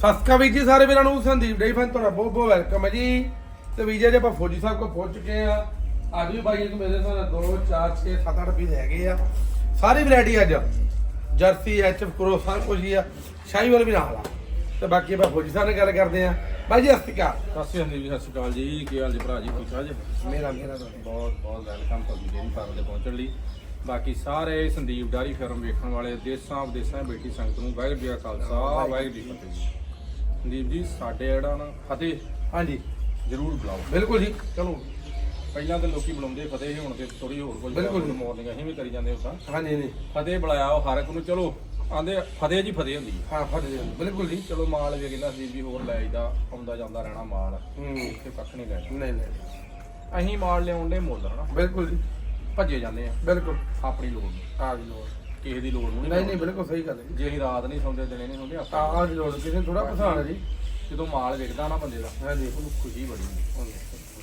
ਸਸਕਾ ਵੀਰ ਜੀ ਸਾਰੇ ਵੀਰਾਂ ਨੂੰ ਸੰਦੀਪ ਡੇ ਫੈਨ ਤੁਹਾਡਾ ਬਹੁਤ ਬਹੁਤ ਵੈਲਕਮ ਹੈ ਜੀ। ਤੇ ਵੀਜ਼ੇ ਜੇ ਆਪਾਂ ਫੌਜੀ ਸਾਹਿਬ ਕੋਲ ਪਹੁੰਚ ਚੁੱਕੇ ਆ ਅੱਜ ਵੀ ਬਾਈ ਜੀ ਮੇਰੇ ਨਾਲ 2 4 6 7 8 ਪੀਸ ਹੈਗੇ ਆ। ਸਾਰੀ ਵੈਰਾਈਟੀ ਅੱਜ। ਜਰਸੀ ਐਚਐਫ ਕਰੋ ਸਾਰਾ ਕੁਝ ਹੀ ਆ। ਸ਼ਾਹੀ ਵਾਲ ਵੀ ਨਾਲ ਆ। ਤੇ ਬਾਕੀ ਆਪਾਂ ਫੌਜੀ ਸਾਹਿਬ ਨਾਲ ਗੱਲ ਕਰਦੇ ਆ ਬਾਈ ਜੀ ਅਸਤਿਕਾ ਸਤਿ ਸ਼੍ਰੀ ਅਕਾਲ ਜੀ ਸਤਿ ਸ਼੍ਰੀ ਅਕਾਲ ਜੀ। ਕੀ ਹਾਲ ਜੀ ਭਰਾ ਜੀ ਠੀਕ ਠਾਕ ਜੀ? ਮੇਰਾ ਮੇਰਾ ਬਹੁਤ ਬਹੁਤ ਵੈਲਕਮ ਤੁਹਾਡੀ ਡੇਰੀ ਫਾਰਮ ਤੇ ਪਹੁੰਚਣ ਲਈ। ਬਾਕੀ ਸਾਰੇ ਸੰਦੀਪ ਡਾਰੀ ਫਾਰਮ ਵੇਖਣ ਵਾਲੇ ਦੇਸਾਂ ਵਿਦੇਸਾਂ ਬੈਠੀ ਸੰਗਤ ਨੂੰ ਵਾਹਿਗੁਰੂ ਜੀ ਕਾ ਖਾਲਸਾ ਵਾਹਿਗੁਰੂ ਜੀ ਕੀ ਫਤਿਹ। ਜੀ ਸੰਦੀਪ ਜੀ ਸਾਡੇ ਜਿਹੜਾ ਨਾ ਫਤਿਹ। ਹਾਂਜੀ। ਜ਼ਰੂਰ ਬੁਲਾਓ। ਬਿਲਕੁਲ ਜੀ। ਚਲੋ ਪਹਿਲਾਂ ਤਾਂ ਲੋਕੀ ਬੁਲਾਉਂਦੇ ਫਤਿਹ ਹੁਣ ਤੇ ਥੋੜੀ ਹੋਰ ਕੁਝ ਬਿਲਕੁਲ ਜੀ। ਮਾਰਨਿੰਗ ਅਸੀਂ ਵੀ ਕਰੀ ਜਾਂਦੇ ਹਾਂ ਹਾਂਜੀ ਨਹੀਂ ਫਤਿਹ ਬੁਲਾਇਆ ਉਹ ਹਰ ਇੱਕ ਨੂੰ ਚਲੋ ਆਂਦੇ ਫਤਿਹ ਜੀ ਫਤਿਹ ਹੁੰਦੀ ਹੈ। ਹਾਂ ਫੜ ਜੀ ਬਿਲਕੁਲ ਜੀ। ਚਲੋ ਮਾਲ ਵੀ ਕਹਿੰਦਾ ਸੀ ਵੀ ਹੋਰ ਲੈ ਆਈਦਾ ਆਉਂਦਾ ਜਾਂਦਾ ਰਹਿਣਾ ਮਾਲ। ਇੱਥੇ ਕੱਖ ਨਹੀਂ ਲੈਣਾ ਨਹੀਂ ਨਹੀਂ। ਅਸੀਂ ਮਾਲ ਲਿਆਉਣ ਦੇ ਮੁੱਲ ਹਨਾ? ਬਿਲਕੁਲ ਜੀ। ਭੱਜੇ ਜਾਂਦੇ ਆ ਬਿਲਕੁਲ। ਆਪਣੀ ਲੋੜ ਆ ਜੀ ਲੋੜ। ਕਿਸੇ ਦੀ ਲੋੜ ਨੂੰ ਨਹੀਂ ਨਹੀਂ ਬਿਲਕੁੁਲ ਸਹੀ ਗੱਲ ਹੈ ਜੀ। ਅਸੀਂ ਰਾਤ ਨਹੀਂ ਸੌਂਦੇ ਦਿਨੇ ਨਹੀਂ ਸੌਂਦੇ ਆਪਾਂ ਆ ਜੀ ਲੋੜ ਕਿਸੇ ਨੂੰ ਥੋੜਾ ਪਛਾਣ ਹੈ ਜੀ। ਜਦੋਂ ਮਾਲ ਵਿਕਦਾ ਨਾ ਬੰਦੇ ਦਾ ਹਾਂਜੀ। ਉਹਨੂੰ ਖੁਸ਼ੀ ਬੜੀ ਹੁੰਦੀ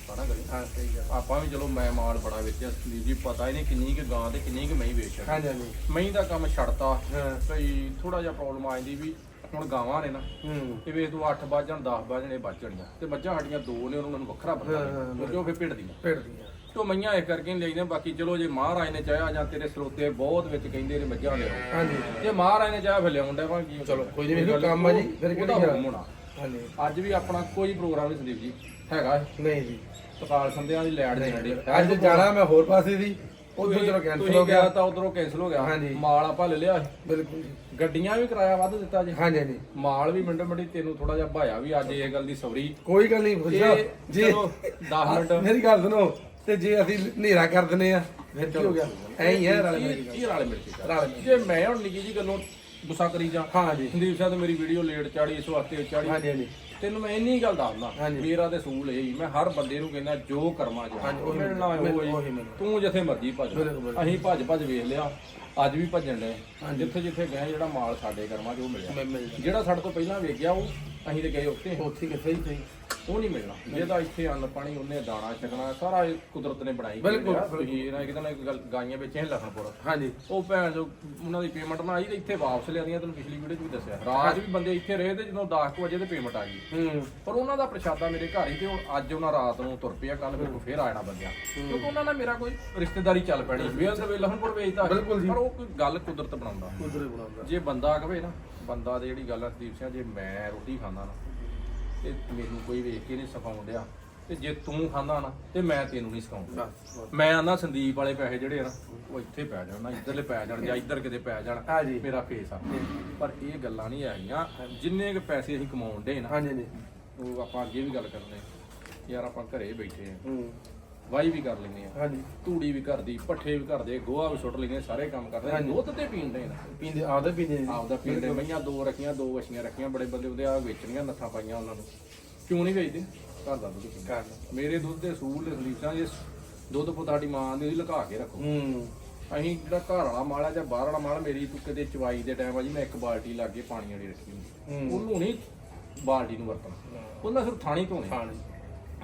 ਨਾ ਹਾਂ। ਸਹੀ ਗੱਲ ਆਪਾਂ ਵੀ ਚਲੋ ਮੈਂ ਮਾਲ ਬੜਾ ਵੇਚਿਆ ਸੰਦੀਪ ਜੀ ਪਤਾ ਹੀ ਨਹੀਂ ਕਿੰਨੀ ਕਿ ਗਾਂ ਤੇ ਕਿੰਨੀ ਕਿ ਮੈਂ ਵੇਚ ਹਾਂਜੀ ਹਾਂਜੀ। ਮਹੀਂ ਦਾ ਕੰਮ ਛੱਡਤਾ। ਭਈ ਥੋੜਾ ਜਿਹਾ ਪ੍ਰੋਬਲਮ ਆ ਜਾਂਦੀ ਵੀ ਹੁਣ ਗਾਵਾਂ ਨੇ ਨਾ ਇਹ ਵੇਖ ਤੂੰ 8 ਵਜਣ 10 ਵਜਣ ਬਚਣੀਆਂ ਤੇ ਮੱਝਾਂ ਸਾਡੀਆਂ ਦੋ ਨੇ ਉਹਨਾਂ ਨੂੰ ਵੱਖਰਾ ਬੰਦਾ ਕਿਉਂਕਿ ਉਹ ਫੇ ਭਿੜਦੀਆਂ। ਪੇੜ ਦੀਆਂ ਤੋ ਮਈਆਂ ਇਸ ਕਰਕੇ ਨਹੀਂ ਲਈਆਂ ਬਾਕੀ ਚਲੋ ਜੇ ਮਹਾਰਾਜ ਨੇ ਚਾਹਿਆ ਜਾਂ ਤੇਰੇ ਸਰੋਤੇ ਬਹੁਤ ਵਿੱਚ ਕਹਿੰਦੇ ਨੇ ਮੱਝਾਂ ਲਿਆਓ ਹਾਂਜੀ। ਜੇ ਮਹਾਰਾਜ ਨੇ ਚਾਹਿਆ ਫਿਰ ਲਿਆਉਂਦਾ ਭਾਂ ਕੀ ਚਲੋ, ਕੋਈ ਨੀ, ਮੈਨੂੰ ਕੰਮ ਆ ਜੀ, ਫਿਰ ਕਿਹੜੀ? ਹੁਕਮ ਹੋਣਾ ਹਾਂਜੀ। ਅੱਜ ਵੀ ਆਪਣਾ ਕੋਈ ਪ੍ਰੋਗਰਾਮ ਨਹੀਂ ਸੰਦੀਪ ਜੀ ਹੈਗਾ ਨਹੀਂ ਜੀ। ਸਕਾਲ ਸੰਧਿਆਂ ਦੀ ਲੈਟ ਦੇ ਨੇੜੇ ਅੱਜ ਜਾਣਾ ਮੈਂ ਹੋਰ ਪਾਸੇ ਸੀ ਉਧਰ ਚਲੋ ਤੁਸੀਂ ਹੋ ਗਿਆ। ਤਾਂ ਉਧਰੋਂ ਕੈਨਸਲ ਹੋ ਗਿਆ। ਹਾਂਜੀ। ਮਾਲ ਆਪਾਂ ਲੈ ਲਿਆ ਬਿਲਕੁਲ ਗੱਡੀਆਂ ਵੀ ਕਿਰਾਇਆ ਵੱਧ ਦਿੱਤਾ ਜੀ। ਹਾਂਜੀ ਹਾਂਜੀ। ਮਾਲ ਵੀ ਮਿੰਟੋ ਮਿੰਟੀ ਤੈਨੂੰ ਥੋੜਾ ਜਿਹਾ ਭਾਇਆ ਵੀ ਅੱਜ ਇਹ ਗੱਲ ਦੀ ਸੌਰੀ ਕੋਈ ਗੱਲ ਨਹੀਂ ਇਹ ਜੀ। ਚਲੋ 10 ਮਿੰਟ। ਮੇਰੀ ਗੱਲ ਸੁਣੋ। ਤੇ ਜੇ ਅਸੀਂ ਹਨੇਰਾ ਕਰ ਦਿੰਨੇ ਆ ਫਿਰ ਕੀ ਹੋ ਗਿਆ ਐਂ ਹੀ ਹੈ ਰਲ ਮਿਲ ਕੇ ਇਹ ਰਲ ਮਿਲ ਕੇ ਕਰ। ਰਲ ਮਿਲ ਜੇ ਮੈਂ ਹੁਣ ਨਿੱਕੀ ਜੀ ਗੱਲੋਂ ਗੁੱਸਾ ਕਰੀ ਜਾ ਹਾਂ ਜੀ ਸੰਦੀਪ ਸਾਹਿਬ ਮੇਰੀ ਵੀਡੀਓ ਲੇਟ ਚਾੜੀ ਇਸ ਵਾਸਤੇ ਚਾੜੀ ਹਾਂਜੀ ਹਾਂਜੀ ਤੈਨੂੰ ਮੈਂ ਇੰਨੀ ਗੱਲ ਦੱਸਦਾ ਹਾਂਜੀ। ਮੇਰਾ ਤੇ ਸੂਲ ਇਹ ਹੀ ਮੈਂ ਹਰ ਬੰਦੇ ਨੂੰ ਕਹਿੰਦਾ ਜੋ ਕਰਮਾ ਉਹੀ ਮਿਲਣਾ ਮਿਲ- ਉਹ ਹੀ। ਤੂੰ ਜਿੱਥੇ ਮਰਜ਼ੀ ਭੱਜ ਬਿਲਕੁਲ। ਅਸੀਂ ਭੱਜ ਭੱਜ ਵੇਖ ਲਿਆ ਅੱਜ ਵੀ ਭੱਜਣ ਦੇ। ਜਿੱਥੇ ਜਿੱਥੇ ਗਏ ਜਿਹੜਾ ਮਾਲ ਸਾਡੇ ਕਰਮਾਂ ਚ ਉਹ ਮਿਲਿਆ ਮਿਲ ਮਿਲ ਜਾਂਦਾ। ਜਿਹੜਾ ਸਾਡੇ ਤੋਂ ਪਹਿਲਾਂ ਵੇਖਿਆ ਉਹ ਅਸੀਂ ਤੇ ਗਏ ਉੱਥੇ ਉੱਥੇ ਕਿ ਸਹੀ ਸਹੀ ਉਹ ਨਹੀਂ ਮਿਲਣਾ। ਜਿਹਦਾ ਇੱਥੇ ਅੰਨ ਪਾਣੀ ਉਹਨੇ ਦਾਣਾ ਛਕਣਾ ਸਾਰਾ ਇਹ ਕੁਦਰਤ ਨੇ ਬਣਾਈ ਹੋਈ ਬਿਲਕੁਲ, ਆ। ਬਿਲਕੁਲ। ਤੁਸੀਂ ਇਹਨਾਂ ਕਿਤੇ ਨਾ ਇੱਕ ਗੱਲ ਗਾਈਆਂ ਵਿੱਚ ਇਹ ਲਖਨਪੁਰ ਹਾਂਜੀ। ਉਹ ਭੈਣ ਜੋ ਉਹਨਾਂ ਦੀ ਪੇਮੈਂਟ ਨਾ ਆਈ ਤੇ ਇੱਥੇ ਵਾਪਸ ਲਿਆਦੀਆਂ ਤੈਨੂੰ ਪਿਛਲੀ ਵੀਡੀਓ 'ਚ ਵੀ ਦੱਸਿਆ। ਰਾਤ ਵੀ ਬੰਦੇ ਇੱਥੇ ਰਹੇ ਤੇ ਜਦੋਂ 10 ਵਜੇ ਤੇ ਪੇਮੈਂਟ ਆ ਗਈ। ਹੂੰ। ਪਰ ਉਹਨਾਂ ਦਾ ਪ੍ਰਸ਼ਾਦਾ ਮੇਰੇ ਘਰ ਹੀ ਤੇ ਹੁਣ ਅੱਜ ਉਹਨਾਂ ਰਾਤ ਨੂੰ ਤੁਰ ਪਿਆ ਕੱਲ ਮੇਰੇ ਕੋਲ ਫੇਰ ਆ ਜਾਣਾ ਬੰਦਿਆਂ। ਕਿਉਂਕਿ ਉਹਨਾਂ ਨਾਲ ਮੇਰਾ ਕੋਈ ਰਿਸ਼ਤੇਦਾਰੀ ਚੱਲ ਪੈਣੀ ਵੇਲ ਤੇ ਵੇ ਲਖਨਪੁਰ ਵੇਚਦਾ ਬਿਲਕੁਲ ਜੀ। ਪਰ ਉਹ ਕੋਈ ਗੱਲ ਕੁਦਰਤ ਬਣਾਉਂਦਾ। ਉਧਰੇ ਬਣਾਉਂਦਾ। ਜੇ ਬੰਦਾ ਕਵੇ ਨਾ ਬੰਦਾ ਦੀ ਜਿਹੜੀ ਗੱਲ ਆ ਸੰਦੀਪ ਸਿੰਘ ਜੇ ਮੈਂ ਰੋਟੀ ਖਾਂਦਾ ਨਾ ਤੇ ਮੈਨੂੰ ਕੋਈ ਵੇਖ ਕੇ ਨਹੀਂ ਸਿਖਾਉਣ ਡਿਆ। ਤੇ ਜੇ ਤੂੰ ਖਾਂਦਾ ਨਾ ਤੇ ਮੈਂ ਤੈਨੂੰ ਨਹੀਂ ਸਿਖਾਉਂਦਾ ਬਸ। ਮੈਂ ਆਨਾ ਸੰਦੀਪ ਵਾਲੇ ਪੈਸੇ ਜਿਹੜੇ ਆ ਨਾ ਉਹ ਇੱਥੇ ਪੈ ਜਾਣ ਨਾ ਇੱਧਰਲੇ ਪੈ ਜਾਣ ਜਾਂ ਇੱਧਰ ਕਿਤੇ ਪੈ ਜਾਣ ਹਾਂਜੀ। ਮੇਰਾ ਫੇਸ ਆ। ਪਰ ਇਹ ਗੱਲਾਂ ਨਹੀਂ ਆਈਆਂ ਜਿੰਨੇ ਕੁ ਪੈਸੇ ਅਸੀਂ ਕਮਾਉਣ ਦੇ ਨਾ ਹਾਂਜੀ ਹਾਂਜੀ ਉਹ ਆਪਾਂ ਅੱਗੇ ਵੀ ਗੱਲ ਕਰਨੇ ਯਾਰ ਆਪਾਂ ਘਰੇ ਬੈਠੇ ਆ। ਹੂੰ। ਵਾਈ ਵੀ ਕਰ ਲੈਂਦੇ ਆ। ਹਾਂਜੀ। ਤੂੜੀ ਵੀ ਘਰ ਦੀ ਪੱਠੇ ਵੀ ਘਰ ਦੇ ਗੋਹਾ ਵੀ ਸੁੱਟ ਲੈਂਦੇ ਸਾਰੇ ਕੰਮ ਕਰਦੇ ਆ। ਦੁੱਧ ਤੇ ਪੀਣ ਦੇ ਨਾ। ਪੀਂਦੇ ਆਪਦੇ ਪੀਂਦੇ ਜੀ ਆਪਦਾ ਪਿੰਡ ਦੇ ਮਈਆਂ ਦੋ ਰੱਖੀਆਂ ਦੋ ਵਛੀਆਂ ਰੱਖੀਆਂ ਬੜੇ ਬੰਦੇ ਉਹਦੇ ਆ ਵੇਚਣੀਆਂ ਨੱਥਾਂ ਪਾਈਆਂ ਉਹਨਾਂ ਨੂੰ। ਕਿਉਂ ਨਹੀਂ ਵੇਚਦੇ? ਘਰ ਦਾ ਦੁੱਧ ਪੀਂਦੇ। ਕਰ ਮੇਰੇ ਦੁੱਧ ਦੇ ਸੂਲ ਦੇ ਸਲੀਸਾਂ ਜੇ ਦੁੱਧ ਪੁੱਤ ਸਾਡੀ ਮਾਂ ਦੀ ਉਹਦੀ ਲੁਕਾ ਕੇ ਰੱਖੋ। ਹੂੰ। ਅਸੀਂ ਜਿਹੜਾ ਘਰ ਵਾਲਾ ਮਾਲ ਆ ਜਾਂ ਬਾਹਰ ਵਾਲਾ ਮਾਲ ਮੇਰੀ ਤੂੰ ਕਿਤੇ ਚਵਾਈ ਦੇ ਟਾਈਮ ਆ ਜੀ ਮੈਂ ਇੱਕ ਬਾਲਟੀ ਲਾ ਕੇ ਪਾਣੀ ਵਾਲੀ ਰੱਖੀ ਹੁੰਦੀ ਉਹਨੂੰ ਨਹੀਂ ਬਾਲਟੀ ਨੂੰ ਵਰਤਣਾ। ਉਹਨਾਂ ਸਿਰਫ ਥਾਣੀ ਧੋਣੇ ਖਾਣੀ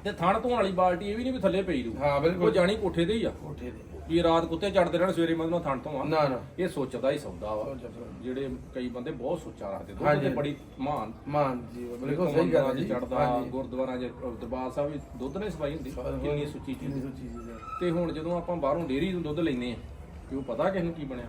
ਤੇ ਥਣ ਧੋਣ ਵਾਲੀ ਬਾਲਟੀ ਇਹ ਵੀ ਨਹੀਂ ਵੀ ਥੱਲੇ ਪਈ ਰੂ ਹਾਂ ਉਹ ਬਿਲਕੁਲ ਜਾਣੀ ਕੋਠੇ ਤੇ ਹੀ ਆ। ਕੋਠੇ ਦੇ ਵੀ ਰਾਤ ਕੁੱਤੇ ਚੜਦੇ ਰਹਿਣ ਸਵੇਰੇ ਮਤਲਬ ਥਣ ਧੋਵਾਂ। ਨਾ ਨਾ। ਇਹ ਸੋਚਦਾ ਹੀ ਸੌਦਾ ਵਾ। ਸੋਚਦਾ ਸੌਦਾ। ਜਿਹੜੇ ਕਈ ਬੰਦੇ ਬਹੁਤ ਸੋਚਾ ਰੱਖਦੇ ਹਾਂਜੀ। ਤੇ ਬੜੀ ਮਾਨ ਮਾਨ ਜੀ ਬਿਲਕੁਲ ਸਹੀ ਗੱਲ ਹੈ ਜੀ। ਚੜਦਾ ਹਾਂਜੀ। ਗੁਰਦੁਆਰਾ ਜੇ ਦਰਬਾਰ ਸਾਹਿਬ ਵੀ ਦੁੱਧ ਨੇ ਸਫ਼ਾਈ ਹੁੰਦੀ। ਕਿੰਨੀ ਸੁੱਚੀ ਕਿੰਨੀ ਚੀਜ਼ ਸੁੱਚੀ ਚੀਜ਼ ਹੈ। ਤੇ ਹੁਣ ਜਦੋਂ ਆਪਾਂ ਬਾਹਰੋਂ ਡੇਅਰੀ ਤੋਂ ਦੁੱਧ ਲੈਨੇ ਆ ਕਿ ਉਹ ਪਤਾ ਕਿਸ ਨੂੰ ਕੀ ਬਣਿਆ?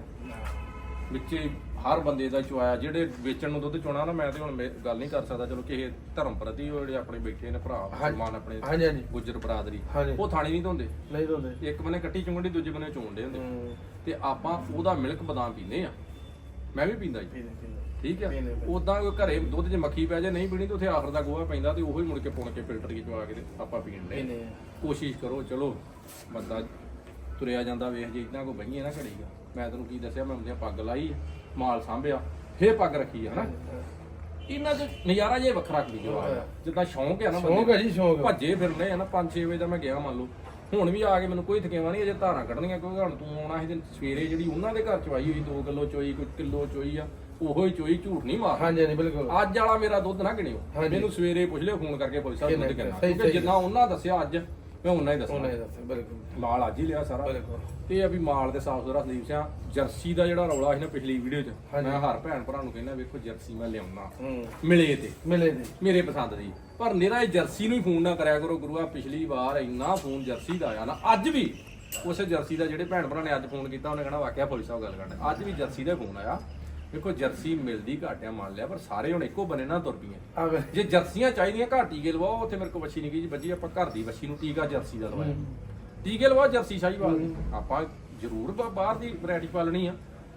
ਵਿੱਚੇ ਹਰ ਬੰਦੇ ਦਾ ਚੁਆਇਆ ਜਿਹੜੇ ਵੇਚਣ ਨੂੰ ਦੁੱਧ ਚੋਣਾ ਨਾ ਮੈਂ ਤੇ ਹੁਣ ਮੇ- ਗੱਲ ਨਹੀਂ ਕਰ ਸਕਦਾ ਚਲੋ ਕਿਸੇ ਧਰਮ ਪ੍ਰਤੀ ਉਹ ਜਿਹੜੇ ਆਪਣੇ ਬੈਠੇ ਨੇ ਭਰਾ ਮੁਸਲਮਾਨ ਆਪਣੇ ਹਾਂਜੀ ਹਾਂਜੀ। ਗੁੱਜਰ ਬਰਾਦਰੀ ਹਾਂਜੀ। ਉਹ ਥਾਣੀ ਨਹੀਂ ਧੋਂਦੇ। ਨਹੀਂ ਦੋਦੇ ਇੱਕ ਬੰਨੇ ਕੱਟੀ ਚੁੰਗੜੀ ਦੂਜੇ ਬੰਨੇ ਚੋਣਦੇ ਹੁੰਦੇ। ਤੇ ਆਪਾਂ ਉਹਦਾ ਮਿਲਕ ਬਦਾਮ ਪੀਂਦੇ ਆ। ਮੈਂ ਵੀ ਪੀਂਦਾ ਜੀ। ਪੀਨੇ ਪੀਨੇ ਠੀਕ ਆ? ਪੀਂਦੇ ਪੀਂਦੇ। ਉਦਾਂ ਕੋਈ ਘਰੇ ਦੁੱਧ 'ਚ ਮੱਖੀ ਪੈ ਜਾਏ ਨਹੀਂ ਪੀਣੀ ਤੇ ਉੱਥੇ ਆਖਰ ਦਾ ਗੋਹਾ ਪੈਂਦਾ ਤੇ ਉਹੀ ਮੁੜ ਕੇ ਪੁਣ ਕੇ ਫਿਲਟਰ ਵਿੱਚ ਪਾ ਕੇ ਤੇ ਆਪਾਂ ਪੀਣ ਦੇ ਪੀਨੇ ਕੋਸ਼ਿਸ਼ ਕਰੋ ਚਲੋ ਬੰਦਾ ਤੁਰਿਆ ਜਾਂਦਾ ਵੇਖ ਜੇ ਇਦਾਂ ਕੋ ਬਈਏ ਨਾ ਘੜੀਗਾ ਮੈਂ ਤੈਨੂੰ ਕੀ ਦੱਸਿਆ ਮੈਂ ਹੁੰਦਿਆਂ ਪੱਗ ਲਾਈ ਮਾਲ ਸਾਂਭਿਆ। ਫੇਰ ਪੱਗ ਰੱਖੀ ਆ ਹਨਾ? ਇਹਨਾਂ ਦੇ ਨਜ਼ਾਰਾ ਜੇ ਵੱਖਰਾ ਕਰੀ ਜੋ ਜਿੱਦਾਂ ਸ਼ੌਂਕ ਆ ਨਾ ਸ਼ੌਂਕ ਹੈ ਜੀ ਸ਼ੌਂਕ ਭੱਜੇ ਫਿਰਨੇ ਆ ਨਾ 5-6 ਵਜੇ ਦਾ ਮੈਂ ਗਿਆ ਮੰਨ ਲਓ। ਹੁਣ ਵੀ ਆ ਕੇ ਮੈਨੂੰ ਕੋਈ ਥਕੇਵਾ ਨਹੀਂ ਅਜੇ ਧਾਰਾਂ ਕੱਢਣੀਆਂ ਕਿਉਂਕਿ ਹੁਣ ਤੂੰ ਆਉਣਾ ਸੀ ਤੇ ਸਵੇਰੇ ਜਿਹੜੀ ਉਹਨਾਂ ਦੇ ਘਰ ਚਵਾਈ ਹੋਈ 2 ਕਿਲੋ ਚੋਈ ਕੋਈ ਕਿਲੋ ਚੋਈ ਆ ਉਹੋ ਹੀ ਚੋਈ ਝੂਠ ਨਹੀਂ ਮਾਰ। ਹਾਂਜੀ ਹਾਂਜੀ ਬਿਲਕੁਲ। ਅੱਜ ਵਾਲਾ ਮੇਰਾ ਦੁੱਧ ਨਾ ਗਿਣਿਓ। ਮੈਨੂੰ ਸਵੇਰੇ ਪੁੱਛ ਲਿਓ ਫੋਨ ਕਰਕੇ ਪੁੱਛ ਕਿੰਨਾ? ਸਹੀ। ਜਿੰਨਾ ਉਹਨਾਂ ਦੱਸਿਆ ਅੱਜ ਮੈਂ ਉਹਨਾਂ ਹੀ ਉਹਨਾਂ ਦੱਸਣਾ ਇਹ ਦੱਸੇ ਬਿਲਕੁਲ। ਮਾਲ ਅੱਜ ਹੀ ਲਿਆ ਸਾਰਾ। ਬਿਲਕੁਲ। ਤੇ ਆ ਵੀ ਮਾਲ ਦੇ ਸਾਫ਼ ਸੁਥਰਾ ਸੰਦੀਪ ਸਿੰਘ ਜਰਸੀ ਦਾ ਜਿਹੜਾ ਰੌਲਾ ਸੀ ਨਾ ਪਿਛਲੀ ਵੀਡੀਓ 'ਚ। ਮੈਂ ਹਰ ਭੈਣ ਭਰਾ ਨੂੰ ਕਹਿੰਦਾ ਵੇਖੋ ਜਰਸੀ ਮੈਂ ਲਿਆਉਣਾ। ਹੂੰ। ਮਿਲੇ ਤੇ। ਮਿਲੇ ਨੇ ਮੇਰੇ ਪਸੰਦ ਦੀ। ਪਰ ਨਿਹਰਾ ਇਹ ਜਰਸੀ ਨੂੰ ਹੀ ਫੋਨ ਨਾ ਕਰਿਆ ਕਰੋ ਗੁਰੂਆ ਪਿਛਲੀ ਵਾਰ ਇੰਨਾ ਫੋਨ ਜਰਸੀ ਦਾ ਆਇਆ ਨਾ ਅੱਜ ਵੀ ਉਸੇ ਜਰਸੀ ਦਾ ਜਿਹੜੇ ਭੈਣ ਭਰਾ ਨੇ ਅੱਜ ਫੋਨ ਕੀਤਾ ਉਹਨੇ ਕਹਣਾ ਵਾਕਿਆ ਪੁਲਿਸ ਸਾਹਿਬ ਗੱਲ ਕਰਦੇ ਅੱਜ ਵੀ ਜਰਸੀ ਦਾ ਫੋਨ ਆਇਆ। ਵੇਖੋ ਜਰਸੀ ਮਿਲਦੀ ਘਾਟਿਆ ਮੰਨ ਲਿਆ ਪਰ ਸਾਰੇ ਹੁਣ ਇੱਕੋ ਬਨੇ ਨਾ ਤੁਰ ਪਈਆਂ। ਜੇ ਜਰਸੀਆਂ ਚਾਹੀਦੀਆਂ ਘਰ ਟੀਕੇ ਲਵਾਓ ਉੱਥੇ ਮੇਰੇ ਕੋਲ ਵੱਛੀ ਨਹੀਂ ਗਈ ਜੀ। ਬੱਜੀ ਆਪਾਂ ਘਰ ਦੀ ਵੱਛੀ ਨੂੰ ਟੀਕਾ ਜਰਸੀ ਦਾ ਲਵਾਇਆ। ਟੀਕੇ ਲਵਾਓ ਜਰਸੀ ਸ਼ਾਹੀਵਾਲ ਦੀ ਆਪਾਂ ਜ਼ਰੂਰ ਬਾ- ਬਾਹਰ ਦੀ ਵੈਰਾਈਟੀ ਪਾਲਣੀ ਆ।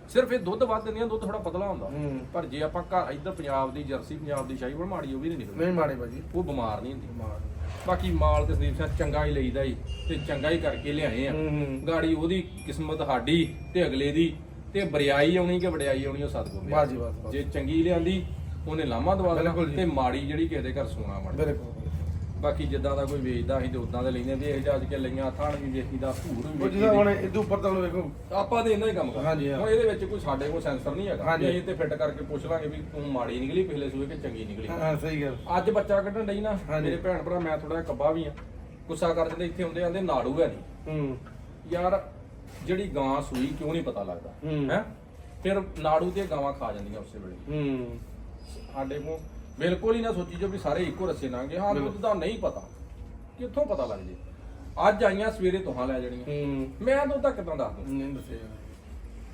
ਸਿਰਫ ਇਹ ਦੁੱਧ ਵੱਧ ਦਿੰਦੀਆਂ ਦੁੱਧ ਥੋੜਾ ਪਤਲਾ ਹੁੰਦਾ। ਹੂੰ। ਪਰ ਜੇ ਆਪਾਂ ਘਰ ਇੱਧਰ ਪੰਜਾਬ ਦੀ ਜਰਸੀ ਪੰਜਾਬ ਦੀ ਸ਼ਾਹੀਵਾਲ ਮਾੜੀ ਉਹ ਵੀ ਨਹੀਂ ਨਿਕਲਦੀ। ਨਹੀਂ ਮਾੜੇ ਬਾਜੀ ਉਹ ਬਿਮਾਰ ਨਹੀਂ ਹੁੰਦੀ। ਮਾਰ ਬਾਕੀ ਮਾਲ ਤੇ ਸੰਦੀਪ ਸਿੰਘ ਚੰਗਾ ਹੀ ਲਈਦਾ ਹੀ ਤੇ ਚੰਗਾ ਹੀ ਕਰਕੇ ਲਿਆਏ ਆ। ਹੂੰ। ਗਾੜੀ ਉਹਦੀ ਕਿਸਮਤ ਸਾਡੀ ਤੇ ਅਗਲੇ ਦੀ ਤੇ ਬਰਿਆਈ ਆਉਣੀ ਕਿ ਵਡਿਆਈ ਆਉਣੀ ਉਹ ਸਤਗੁਰ ਦੀ ਬਾਜੀ ਬਾਤ ਬਾਤ। ਜੇ ਚੰਗੀ ਲਿਆਂਦੀ ਉਹਨੇ ਲਾਮਾ ਦਵਾ ਦੇਣਾ ਬਿਲਕੁਲ ਜੀ। ਤੇ ਮਾੜੀ ਜਿਹੜੀ ਕਿਸੇ ਦੇ ਘਰ ਸੋਨਾ ਬਣ ਬਿਲਕੁਲ ਬਾਕੀ ਜਿੱਦਾਂ ਦਾ ਕੋਈ ਵੇਚਦਾ ਅਸੀਂ ਤੇ ਉਦਾਂ ਦੇ ਲੈਂਦੇ ਵੇਖ ਜਾ ਅੱਜ ਕੇ ਲਈਆਂ ਥਾਣ ਵੀ ਵੇਖੀਦਾ ਭੂਰ ਵੀ ਉਹ ਜਿਹਦਾ ਵੇਖੀਦੀ ਹੁਣ ਇਹਦੇ ਉੱਪਰ ਤਾਂ ਵੇਖੋ। ਆਪਾਂ ਤੇ ਇਹਨਾਂ ਹੀ ਕੰਮ ਕਰਦੇ ਹਾਂ। ਹੁਣ ਇਹਦੇ ਵਿੱਚ ਕੋਈ ਸਾਡੇ ਕੋਲ ਸੈਂਸਰ ਨਹੀਂ ਹੈਗਾ। ਹਾਂਜੀ। ਵੀ ਅਸੀਂ ਤੇ ਫਿੱਟ ਕਰਕੇ ਪੁੱਛ ਲਾਂਗੇ ਵੀ ਤੂੰ ਮਾੜੀ ਨਿਕਲੀ ਪਿਛਲੇ ਸੂਏ ਕਿ ਚੰਗੀ ਨਿਕਲੀ। ਹਾਂ ਸਹੀ ਗੱਲ। ਅੱਜ ਬੱਚਾ ਕੱਢਣ ਡਈ ਨਾ ਹਾਂਜੀ। ਮੇਰੇ ਭੈਣ ਭਰਾ ਮੈਂ ਥੋੜਾ ਕੱਬਾ ਵੀ ਆ ਗੁੱਸਾ ਕਰ ਦਿੰਦੇ ਇੱਥੇ ਹੁੰਦੇ ਆਂਦੇ ਨਾੜੂ ਹੈ ਨਹੀਂ। ਹੂੰ। ਯਾਰ ਜਿਹੜੀ ਗਾਂ ਸੂਈ ਕਿਉਂ ਨਹੀਂ ਪਤਾ ਲੱਗਦਾ? ਹੂੰ। ਫਿਰ ਨਾੜੂ ਤੇ ਗਾਵਾਂ ਖਾ ਜਾਂਦੀਆਂ ਉਸੇ ਵੇਲੇ। ਹੂੰ। ਸਾਡੇ ਕੋਲ ਬਿਲਕੁਲ ਹੀ ਨਾ ਸੋਚੀ ਜੋ ਵੀ ਸਾਰੇ ਇੱਕੋ ਰਸੇ ਨਾਂਗੇ ਹਾਂ ਦੁੱਧ ਦਾ ਨਹੀਂ ਪਤਾ। ਕਿੱਥੋਂ ਪਤਾ ਲੱਗ ਜੇ? ਅੱਜ ਆਈਆਂ ਸਵੇਰੇ ਤੁਹਾਂ ਲੈ ਜਾਣੀਆਂ। ਮੈਂ ਦੁੱਧ ਦਾ ਕਿਦਾਂ ਦੱਸ ਦੂੰ ਨਹੀਂ ਦੱਸਿਆ।